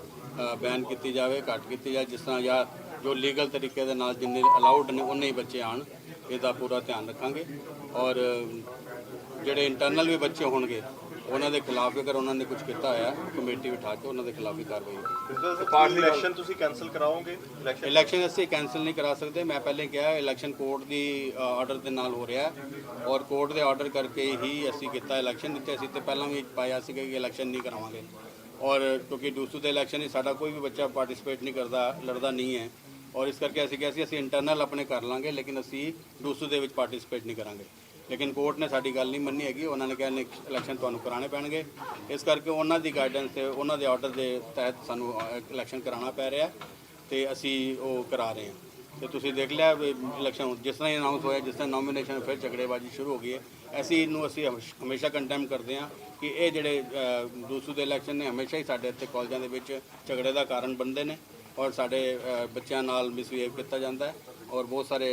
ਬੈਨ ਕੀਤੀ ਜਾਵੇ, ਘੱਟ ਕੀਤੀ ਜਾਵੇ, ਜਿਸ ਤਰ੍ਹਾਂ ਜਾਂ ਜੋ ਲੀਗਲ ਤਰੀਕੇ ਦੇ ਨਾਲ ਜਿੰਨੇ ਅਲਾਉਡ ਨੇ ਉਨੇ ਹੀ ਬੱਚੇ ਆਣ ਇਹਦਾ ਪੂਰਾ ਧਿਆਨ ਰੱਖਾਂਗੇ। ਔਰ ਜਿਹੜੇ ਇੰਟਰਨਲ ਵੀ ਬੱਚੇ ਹੋਣਗੇ ਉਹਨਾਂ ਦੇ ਖਿਲਾਫ ਅਗਰ ਉਹਨਾਂ ਨੇ ਕੁਝ ਕੀਤਾ ਹੋਇਆ ਕਮੇਟੀ ਬਿਠਾ ਕੇ ਉਹਨਾਂ ਦੇ ਖਿਲਾਫ ਵੀ ਕਾਰਵਾਈ ਪਾਰਟੀ ਇਲੈਕਸ਼ਨ ਤੁਸੀਂ ਕੈਨਸਲ ਕਰਾਓਗੇ? ਇਲੈਕਸ਼ਨ ਅਸੀਂ ਕੈਨਸਲ ਨਹੀਂ ਕਰਾ ਸਕਦੇ। ਮੈਂ ਪਹਿਲੇ ਕਿਹਾ ਇਲੈਕਸ਼ਨ ਕੋਰਟ ਦੀ ਆਰਡਰ ਦੇ ਨਾਲ ਹੋ ਰਿਹਾ ਔਰ ਕੋਰਟ ਦੇ ਆਰਡਰ ਕਰਕੇ ਹੀ ਅਸੀਂ ਕੀਤਾ ਇਲੈਕਸ਼ਨ ਨਹੀਂ ਤੇ ਅਸੀਂ ਤੇ ਪਹਿਲਾਂ ਵੀ ਪਾਇਆ ਸੀਗਾ ਕਿ ਇਲੈਕਸ਼ਨ ਨਹੀਂ ਕਰਾਵਾਂਗੇ। ਔਰ ਕਿਉਂਕਿ ਦੂਸਰੇ ਦੇ ਇਲੈਕਸ਼ਨ ਵਿੱਚ ਸਾਡਾ ਕੋਈ ਵੀ ਬੱਚਾ ਪਾਰਟਿਸਿਪੇਟ ਨਹੀਂ ਕਰਦਾ ਲੜਦਾ ਨਹੀਂ ਹੈ। ਔਰ ਇਸ ਕਰਕੇ ਅਸੀਂ ਕਿਹਾ ਸੀ ਅਸੀਂ ਇੰਟਰਨਲ ਆਪਣੇ ਕਰ ਲਾਂਗੇ ਲੇਕਿਨ ਅਸੀਂ ਦੂਸਰੇ ਦੇ ਵਿੱਚ ਪਾਰਟਿਸਿਪੇਟ ਨਹੀਂ ਕਰਾਂਗੇ। ਲੇਕਿਨ ਕੋਰਟ ਨੇ ਸਾਡੀ ਗੱਲ ਨਹੀਂ ਮੰਨੀ ਹੈਗੀ। ਉਹਨਾਂ ਨੇ ਕਿਹਾ ਨੇ ਇਲੈਕਸ਼ਨ ਤੁਹਾਨੂੰ ਕਰਾਣੇ ਪੈਣਗੇ। ਇਸ ਕਰਕੇ ਉਹਨਾਂ ਦੀ ਗਾਈਡੈਂਸ ਤੇ ਉਹਨਾਂ ਦੇ ਆਰਡਰ ਦੇ ਤਹਿਤ ਸਾਨੂੰ ਇਲੈਕਸ਼ਨ ਕਰਾਉਣਾ ਪੈ ਰਿਹਾ ਤੇ ਅਸੀਂ ਉਹ ਕਰਾ ਰਹੇ ਹਾਂ। ਤੇ ਤੁਸੀਂ ਦੇਖ ਲਿਆ ਵੀ ਇਲੈਕਸ਼ਨ ਜਿਸ ਤਰ੍ਹਾਂ ਹੀ ਅਨਾਉਂਸ ਹੋਇਆ ਜਿਸ ਤਰ੍ਹਾਂ ਨੋਮੀਨੇਸ਼ਨ ਫਿਰ ਝਗੜੇਬਾਜ਼ੀ ਸ਼ੁਰੂ ਹੋ ਗਈ ਹੈ। ਅਸੀਂ ਇਹਨੂੰ ਅਸੀਂ ਹਮੇਸ਼ਾ ਕੰਡੈਮ ਕਰਦੇ ਹਾਂ ਕਿ ਇਹ ਜਿਹੜੇ ਅ, ਦੂਸਰੇ ਦੇ ਇਲੈਕਸ਼ਨ ਨੇ ਹਮੇਸ਼ਾ ਹੀ ਸਾਡੇ ਇੱਥੇ ਕਾਲਜਾਂ ਦੇ ਵਿੱਚ ਝਗੜੇ ਦਾ ਕਾਰਨ ਬਣਦੇ ਨੇ ਔਰ ਸਾਡੇ ਬੱਚਿਆਂ ਨਾਲ ਮਿਸਬੀਹੇਵ ਕੀਤਾ ਜਾਂਦਾ ਹੈ। ਔਰ ਬਹੁਤ ਸਾਰੇ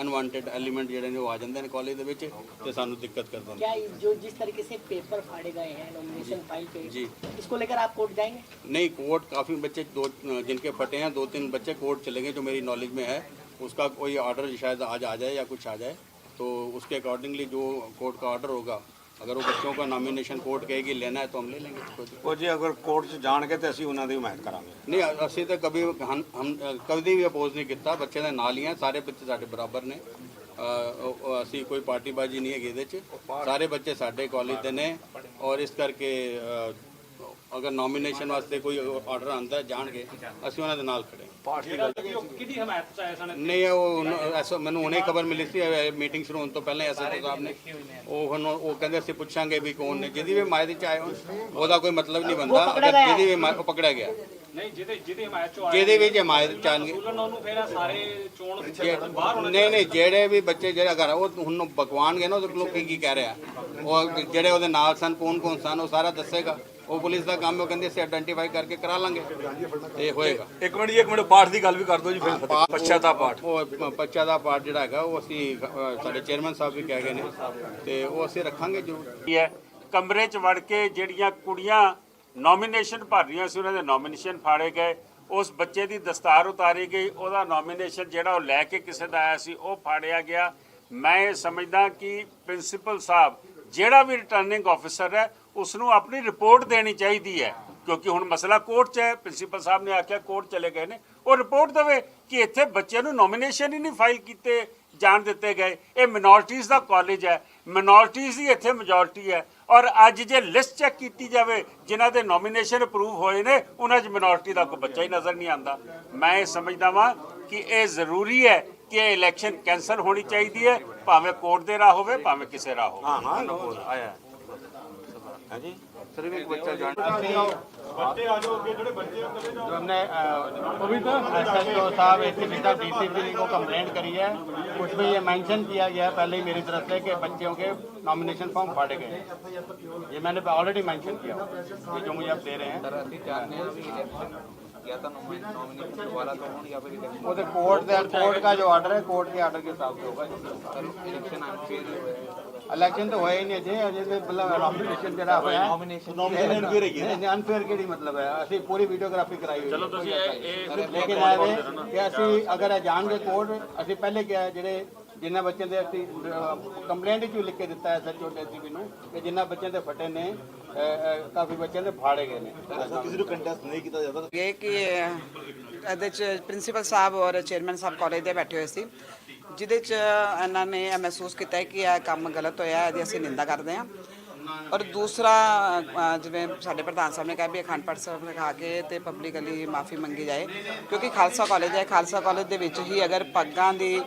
ਅਨਵਾਂਟਿਡ ਐਲੀਮੈਂਟ ਜਿਹੜੇ ਨੇ ਉਹ ਆ ਜਾਂਦੇ ਨੇ ਕਾਲਜ ਦੇ ਵਿੱਚ ਤੇ ਸਾਨੂੰ ਦਿੱਕਤ ਕਰਦੇ ਨੇ क्या ये जो जिस तरीके से पेपर फाड़े गए हैं नॉमिनेशन फाइल पे जी। इसको लेकर आप कोर्ट जाएंगे नहीं कोर्ट काफ़ी बच्चे दो जिनके फटे हैं दो तीन बच्चे कोर्ट चले गए जो मेरी नॉलेज में है उसका कोई ऑर्डर शायद आज आ जाए या कुछ आ जाए तो उसके अकॉर्डिंगली जो कोर्ट का ऑर्डर होगा ਅਗਰ ਉਹ ਬੱਚਿਆਂ ਦਾ ਨਾਮੀਨੇਸ਼ਨ ਕੋਰਟ ਕਹੇਗੀ ਲੈਣਾ ਹੈ ਤਾਂ ਹਮ ਲੈ लेंगे ਉਹ ਜੀ ਅਗਰ ਕੋਰਟ 'ਚ ਜਾਣਗੇ ਤੇ ਅਸੀਂ ਉਹਨਾਂ ਦੀ ਹਮਾਇਤ ਕਰਾਂਗੇ। ਨਹੀਂ ਅਸੀਂ ਤਾਂ ਕਦੇ ਹਮ ਕਦੇ ਵੀ ਅਪੋਜ਼ ਨਹੀਂ ਕੀਤਾ। ਬੱਚੇ ਦੇ ਨਾਲ ਹੀ ਆ ਸਾਰੇ ਬੱਚੇ ਸਾਡੇ ਬਰਾਬਰ ਨੇ। ਅਸੀਂ ਕੋਈ ਪਾਰਟੀਬਾਜ਼ੀ ਨਹੀਂ ਹੈਗੀ ਇਹਦੇ 'ਚ। ਸਾਰੇ ਬੱਚੇ ਸਾਡੇ ਕਾਲਜ ਦੇ ਨੇ। ਔਰ ਇਸ ਕਰਕੇ ਅਗਰ ਨਾਮੀਨੇਸ਼ਨ ਵਾਸਤੇ ਕੋਈ ਆਰਡਰ ਆਂਦਾ ਜਾਣਗੇ। ਅਸੀਂ ਉਹਨਾਂ ਦੇ ਨਾਲ ਖੜੇ ਕਿਹਦੀ ਹਮਾਇਤ ਚ ਆਇਆ ਸਨ ਨਹੀਂ ਉਹ ਐਸਾ ਮੈਨੂੰ ਹੁਣੇ ਖਬਰ ਮਿਲੀ ਸੀ ਮੀਟਿੰਗ ਸ਼ੁਰੂ ਹੋਣ ਤੋਂ ਪਹਿਲਾਂ ਐਸਐਚਓ ਸਾਹਿਬ ਨੇ। ਉਹ ਹੁਣ ਉਹ ਕਹਿੰਦੇ ਅਸੀਂ ਪੁੱਛਾਂਗੇ ਵੀ ਕੌਣ ਨੇ। ਜਿਹਦੀ ਵੀ ਮਾਇਦੇ ਚ ਆਏ ਹੋਣ ਉਹਦਾ ਕੋਈ ਮਤਲਬ ਨਹੀਂ ਬਣਦਾ। ਅਗਰ ਜਿਹਦੀ ਵੀ ਮਾਇ- ਉਹ ਪਕੜਿਆ ਗਿਆ। ਨਹੀਂ ਜਿਹਦੇ ਜਿਹਦੀ ਹਮਾਇਤ ਚ ਆਇਆ ਜਿਹਦੇ ਵੀ ਜਮਾਇਤ ਚ ਆਣਗੇ ਸੁਲਨ ਉਹਨੂੰ ਫਿਰ ਇਹ ਸਾਰੇ ਚੋਣ ਜੇ- ਬਾਹਰ ਹੋਣਾ ਨਹੀਂ ਨਹੀਂ ਜਿਹੜੇ ਵੀ ਬੱਚੇ ਜਿਹੜੇ ਘਰ ਉਹ ਹੁਣ ਬਕਵਾਨਗੇ ਨਾ ਉਹਦੇ ਕੋਲ ਕੀ ਕੀ ਕਹਿ ਰਿਹਾ? ਉਹ ਜਿਹੜੇ ਉਹਦੇ ਨਾਲ ਸਨ ਕੌਣ ਕੌਣ ਸਨ ਉਹ ਸਾਰਾ ਦੱਸੇਗਾ। ਉਹ ਪੁਲਿਸ ਦਾ ਕੰਮ ਹੈ, ਉਹ ਕਹਿੰਦੇ ਅਸੀਂ ਆਇਡੈਂਟੀਫਾਈ ਕਰਕੇ ਕਰਾ ਲਾਂਗੇ ਇਹ ਹੋਏਗਾ। ਇੱਕ ਮਿੰਟ ਜੀ ਇੱਕ ਮਿੰਟ ਪਾਠ ਦੀ ਗੱਲ ਵੀ ਕਰ ਦਿਓ ਜੀ ਫਿਰ। ਪਛਾਤਾ ਪਾਠ ਉਹ ਬੱਚਾ ਦਾ ਪਾਰਟ ਜਿਹੜਾ ਹੈਗਾ ਉਹ ਅਸੀਂ ਅ, ਸਾਡੇ ਚੇਅਰਮੈਨ ਸਾਹਿਬ ਵੀ ਕਹਿ ਗਏ ਨੇ। ਤੇ ਉਹ ਅਸੀਂ ਰੱਖਾਂਗੇ ਜ਼ਰੂਰ। ਕੀ ਹੈ ਕਮਰੇ 'ਚ ਵੜ ਕੇ ਜਿਹੜੀਆਂ ਕੁੜੀਆਂ ਨੋਮੀਨੇਸ਼ਨ ਭਰ ਰਹੀਆਂ ਸੀ ਉਹਨਾਂ ਦੇ ਨੋਮੀਨੇਸ਼ਨ ਫਾੜੇ ਗਏ। ਉਸ ਬੱਚੇ ਦੀ ਦਸਤਾਰ ਉਤਾਰੀ ਗਈ ਉਹਦਾ ਨੋਮੀਨੇਸ਼ਨ ਜਿਹੜਾ ਉਹ ਲੈ ਕੇ ਕਿਸੇ ਦਾ ਆਇਆ ਸੀ ਉਹ ਫਾੜਿਆ ਗਿਆ। ਮੈਂ ਇਹ ਸਮਝਦਾ ਕਿ ਪ੍ਰਿੰਸੀਪਲ ਸਾਹਿਬ ਜਿਹੜਾ ਵੀ ਰਿਟਰਨਿੰਗ ਆਫੀਸਰ ਹੈ ਉਸ ਨੂੰ ਆਪਣੀ ਰਿਪੋਰਟ ਦੇਣੀ ਚਾਹੀਦੀ ਹੈ, ਕਿਉਂਕਿ ਹੁਣ ਮਸਲਾ ਕੋਰਟ 'ਚ ਹੈ, ਪ੍ਰਿੰਸੀਪਲ ਸਾਹਿਬ ਨੇ ਆਖਿਆ ਕੋਰਟ ਚਲੇ ਗਏ ਨੇ। ਉਹ ਰਿਪੋਰਟ ਦੇਵੇ ਕਿ ਇੱਥੇ ਬੱਚਿਆਂ ਨੂੰ ਨੋਮੀਨੇਸ਼ਨ ਹੀ ਨਹੀਂ ਫਾਈਲ ਕੀਤੇ ਜਾਣ ਦਿੱਤੇ ਗਏ। ਇਹ ਮਿਨੋਰਟੀਜ਼ ਦਾ ਕਾਲਜ ਹੈ। ਮਿਨੋਰਟੀਜ਼ ਦੀ ਇੱਥੇ ਮੈਜੋਰਟੀ ਹੈ। ਔਰ ਅੱਜ ਜੇ ਲਿਸਟ ਚੈੱਕ ਕੀਤੀ ਜਾਵੇ, ਜਿਨ੍ਹਾਂ ਦੇ ਨੋਮੀਨੇਸ਼ਨ ਅਪਰੂਵ ਹੋਏ ਨੇ, ਉਹਨਾਂ 'ਚ ਮਿਨੋਰਟੀ ਦਾ ਕੋਈ ਬੱਚਾ ਹੀ ਨਜ਼ਰ ਨਹੀਂ ਆਉਂਦਾ। ਮੈਂ ਇਹ ਸਮਝਦਾ ਵਾਂ ਕਿ ਇਹ ਜ਼ਰੂਰੀ ਹੈ ਕਿ ਇਹ ਇਲੈਕਸ਼ਨ ਕੈਂਸਲ ਹੋਣੀ ਚਾਹੀਦੀ ਹੈ, ਭਾਵੇਂ ਕੋਰਟ ਦੇ ਰਾਹ ਹੋਵੇ, ਭਾਵੇਂ ਕਿਸੇ ਰਾਹ ਹੋਵੇ। ਹਾਂ ਹਾਂ ਆਇਆ ਹਾਂਜੀ ਸਿਰਫ ਇੱਕ ਬੱਚਾ ਜਾਣ जो हमने एसएचओ साहब एसपी साहब डीसीपी को कंप्लेंट करी है उसमें ये मेंशन किया गया है पहले ही मेरी तरफ से कि बच्चों के नॉमिनेशन फॉर्म फाड़े गए हैं। ये मैंने ऑलरेडी मेंशन किया ये जो मुझे आप दे रहे हैं ਸਰ ਅਸੀਂ ਚਾਹੁੰਦੇ ਹਾਂ ਵੀ ਇਲੈਕਸ਼ਨ ਜਾਂ ਤਾਂ ਨੋਮੀਨੇਸ਼ਨ ਦੁਬਾਰਾ ਤੋਂ ਹੋਣ ਜਾਂ ਫਿਰ ਇਲੈਕਸ਼ਨ वो तो कोर्ट का कोर्ट का जो ऑर्डर है कोर्ट के ऑर्डर के हिसाब से होगा ਸਰ ਇਲੈਕਸ਼ਨ ਤਾਂ ਹੋਇਆ ਹੀ ਨਹੀਂ ਜੇ ਅਜੇ ਤੇ ਪਹਿਲਾਂ ਨੋਮੀਨੇਸ਼ਨ ਜਿਹੜਾ ਹੋਇਆ ਨੋਮੀਨੇਸ਼ਨ ਨੋਮੀਨੇਸ਼ਨ ਅਨਫੇਅਰ ਹੈਗੀ ਨਾ। ਅਨਫੇਅਰ ਕਿਹੜੀ ਮਤਲਬ ਹੈ? ਅਸੀਂ ਪੂਰੀ ਵੀਡੀਓਗ੍ਰਾਫੀ ਕਰਾਈ ਹੋਈ ਚਲੋ ਤੁਸੀਂ ਇਹ ਲੇਕਿਨ ਆਵੇ ਕਿ ਅਸੀਂ ਅਗਰ ਜਾਣਗੇ ਕੋਡ ਅਸੀਂ ਪਹਿਲੇ ਕਿਹਾ ਜਿਹੜੇ ਜਿੰਨਾ ਬੱਚਿਆਂ ਦੇ ਅਸੀਂ ਕੰਪਲੇਂਟ ਚ ਲਿਖ ਕੇ ਦਿੱਤਾ ਹੈ ਸੱਚੋ ਡੈਸੀਪੀ ਨੂੰ ਕਿ ਜਿੰਨਾ ਬੱਚਿਆਂ ਦੇ ਫਟੇ ਨੇ ਕਾਫੀ ਬੱਚਿਆਂ ਦੇ ਫਾੜੇ ਗਏ ਨੇ। ਕਿਸੇ ਨੂੰ ਕੰਟੈਸਟ ਨਹੀਂ ਕੀਤਾ ਜਾਂਦਾ। ਇਹ ਕਿ ਇਹਦੇ ਚ ਪ੍ਰਿੰਸੀਪਲ ਸਾਹਿਬ ਔਰ ਚੇਅਰਮੈਨ ਸਾਹਿਬ ਕਾਲਜ ਦੇ ਬੈਠੇ ਹੋਏ ਸੀ। ਜਿਹਦੇ ਚ ਇਹਨਾਂ ਨੇ ਇਹ ਮਹਿਸੂਸ ਕੀਤਾ ਹੈ ਕਿ ਇਹ ਕੰਮ ਗਲਤ ਹੋਇਆ ਇਹਦੀ ਅਸੀਂ ਨਿੰਦਾ ਕਰਦੇ ਹਾਂ। ਔਰ ਦੂਸਰਾ ਅ, ਜਿਵੇਂ ਸਾਡੇ ਪ੍ਰਧਾਨ ਸਾਹਿਬ ਨੇ ਕਿਹਾ ਵੀ ਅਖੰਡ ਪਾਠ ਸਾਹਿਬ ਲਿਖਾ ਕੇ ਤੇ ਪਬਲਿਕਲੀ ਮਾਫੀ ਮੰਗੀ ਜਾਏ ਕਿਉਂਕਿ ਖਾਲਸਾ ਕਾਲਜ ਹੈ ਖਾਲਸਾ ਕਾਲਜ ਦੇ ਵਿੱਚ ਹੀ ਅਗਰ ਪੱਗਾਂ ਦੀ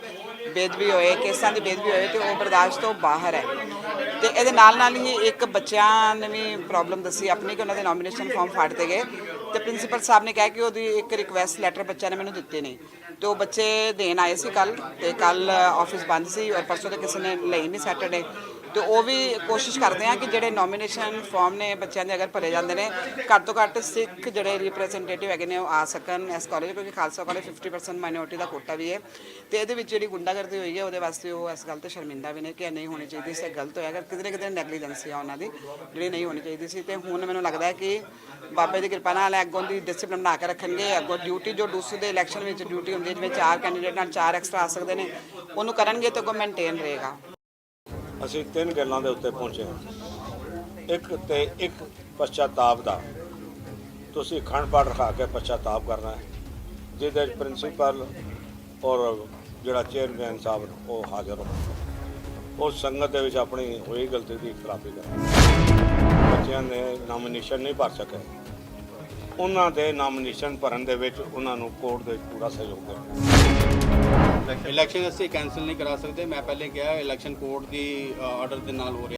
ਬੇਦਬੀ ਹੋਏ ਕੇਸਾਂ ਦੀ ਬੇਦਬੀ ਹੋਏ ਤੇ ਉਹ ਬਰਦਾਸ਼ਤ ਤੋਂ ਬਾਹਰ ਹੈ। ਤੇ ਇਹਦੇ ਨਾਲ ਨਾਲ ਹੀ ਇੱਕ ਬੱਚਿਆਂ ਨੇ ਵੀ ਪ੍ਰੋਬਲਮ ਦੱਸੀ ਆਪਣੀ ਕਿ ਉਹਨਾਂ ਦੇ ਨੋਮੀਨੇਸ਼ਨ ਫਾਰਮ ਫਾੜਤੇ ਗਏ। ਤੇ ਪ੍ਰਿੰਸੀਪਲ ਸਾਹਿਬ ਨੇ ਕਿਹਾ ਕਿ ਉਹਦੀ ਇੱਕ ਰਿਕੁਐਸਟ ਲੈਟਰ ਬੱਚਿਆਂ ਨੇ ਮੈਨੂੰ ਦਿੱਤੇ ਨੇ ਤੇ ਉਹ ਬੱਚੇ ਦੇਣ ਆਏ ਸੀ ਕੱਲ ਤੇ ਕੱਲ ਆਫਿਸ ਬੰਦ ਸੀ ਔਰ ਪਰਸੋਂ ਤੇ ਕਿਸੇ ਨੇ ਲਈ ਨਹੀਂ ਸੈਟਰਡੇ ਤੇ ਉਹ ਵੀ ਕੋਸ਼ਿਸ਼ ਕਰਦੇ ਆ ਕਿ ਜਿਹੜੇ ਨੋਮੀਨੇਸ਼ਨ ਫਾਰਮ ਨੇ ਬੱਚਿਆਂ ਦੇ ਅਗਰ ਭਰੇ ਜਾਂਦੇ ਨੇ, ਘੱਟ ਤੋਂ ਘੱਟ ਸਿੱਖ ਜਿਹੜੇ ਰਿਪਰੈਜ਼ੈਂਟੇਟਿਵ ਹੈਗੇ ਨੇ ਉਹ ਆ ਸਕਣ। ਇਸ ਕਾਲਜ ਕਿਉਂਕਿ ਖਾਲਸਾ ਕਾਲਜ 50% ਮਾਈਨੋਰਟੀ ਦਾ ਕੋਟਾ ਵੀ ਹੈ ਤੇ ਇਹਦੇ ਵਿੱਚ ਜਿਹੜੀ ਗੁੰਡਾਗਰਦੀ ਹੋਈ ਹੈ ਉਹਦੇ ਵਾਸਤੇ ਉਹ ਇਸ ਗੱਲ ਤੇ ਸ਼ਰਮਿੰਦਾ ਵੀ ਨੇ ਕਿ ਇਹ ਨਹੀਂ ਹੋਣੀ ਚਾਹੀਦੀ ਸੀ ਇਹ ਗਲਤ ਹੋਇਆ ਅਗਰ ਕਿਤੇ ਨਾ ਕਿਤੇ ਨੈਗਲੀਜੈਂਸੀ ਆ ਉਹਨਾਂ ਦੀ, ਜਿਹੜੀ ਨਹੀਂ ਹੋਣੀ ਚਾਹੀਦੀ ਸੀ। ਤੇ ਹੁਣ ਮੈਨੂੰ ਲੱਗਦਾ ਹੈ ਕਿ ਬਾਬੇ ਦੀ ਕਿਰਪਾ ਨਾਲ ਅੱਗੋਂ ਦੀ ਡਿਸਪਲਿਨ ਬਣਾ ਕੇ ਰੱਖਣਗੇ, ਅੱਗੋਂ ਡਿਊਟੀ ਜੋ ਦੂਸਰੇ ਦੇ ਇਲੈਕਸ਼ਨ ਵਿੱਚ ਡਿਊਟੀ ਹੁੰਦੀ ਹੈ, ਜਿਵੇਂ ਚਾਰ ਕੈਂਡੀਡੇਟ ਨਾਲ ਚਾਰ ਐਕਸਟਰਾ ਆ ਸਕਦੇ ਨੇ, ਉਹਨੂੰ ਕਰਨਗੇ ਤਾਂ ਅੱਗੋਂ ਮੇਨਟੇਨ ਰਹੇਗਾ। ਅਸੀਂ ਤਿੰਨ ਗੱਲਾਂ ਦੇ ਉੱਤੇ ਪਹੁੰਚੇ ਹਾਂ। ਇੱਕ ਤੇ ਇੱਕ ਪਛਤਾਤਾਪ ਦਾ। ਤੁਸੀਂ ਖੰਡ ਪਾਠ ਰਖਾ ਕੇ ਪਛਤਾਤਾਪ ਕਰਨਾ ਹੈ, ਜਿਹਦੇ ਵਿੱਚ ਪ੍ਰਿੰਸੀਪਲ ਔਰ ਜਿਹੜਾ ਚੇਅਰਮੈਨ ਸਾਹਿਬ ਉਹ ਹਾਜ਼ਰ ਹੋ ਉਹ ਸੰਗਤ ਦੇ ਵਿੱਚ ਆਪਣੀ ਹੋਈ ਗਲਤੀ ਦੀ ਖਿਲਾਫੀ ਕਰ। ਬੱਚਿਆਂ ਨੇ ਨਾਮੀਨੇਸ਼ਨ ਨਹੀਂ ਭਰ ਸਕੇ। ਉਹਨਾਂ ਦੇ ਨਾਮੀਨੇਸ਼ਨ ਭਰਨ ਦੇ ਵਿੱਚ ਉਹਨਾਂ ਨੂੰ ਕੋਰਟ ਦੇ ਵਿੱਚ ਪੂਰਾ ਸਹਿਯੋਗ ਦੇਣਾ। ਇਲੈਕਸ਼ਨ ਅਸੀਂ ਕੈਨਸਲ ਨਹੀਂ ਕਰਾ ਸਕਦੇ। ਮੈਂ ਪਹਿਲੇ ਕਿਹਾ ਇਲੈਕਸ਼ਨ ਕੋਰਟ ਦੀ ਆਰਡਰ ਦੇ ਨਾਲ ਹੋ ਰਿਹਾ।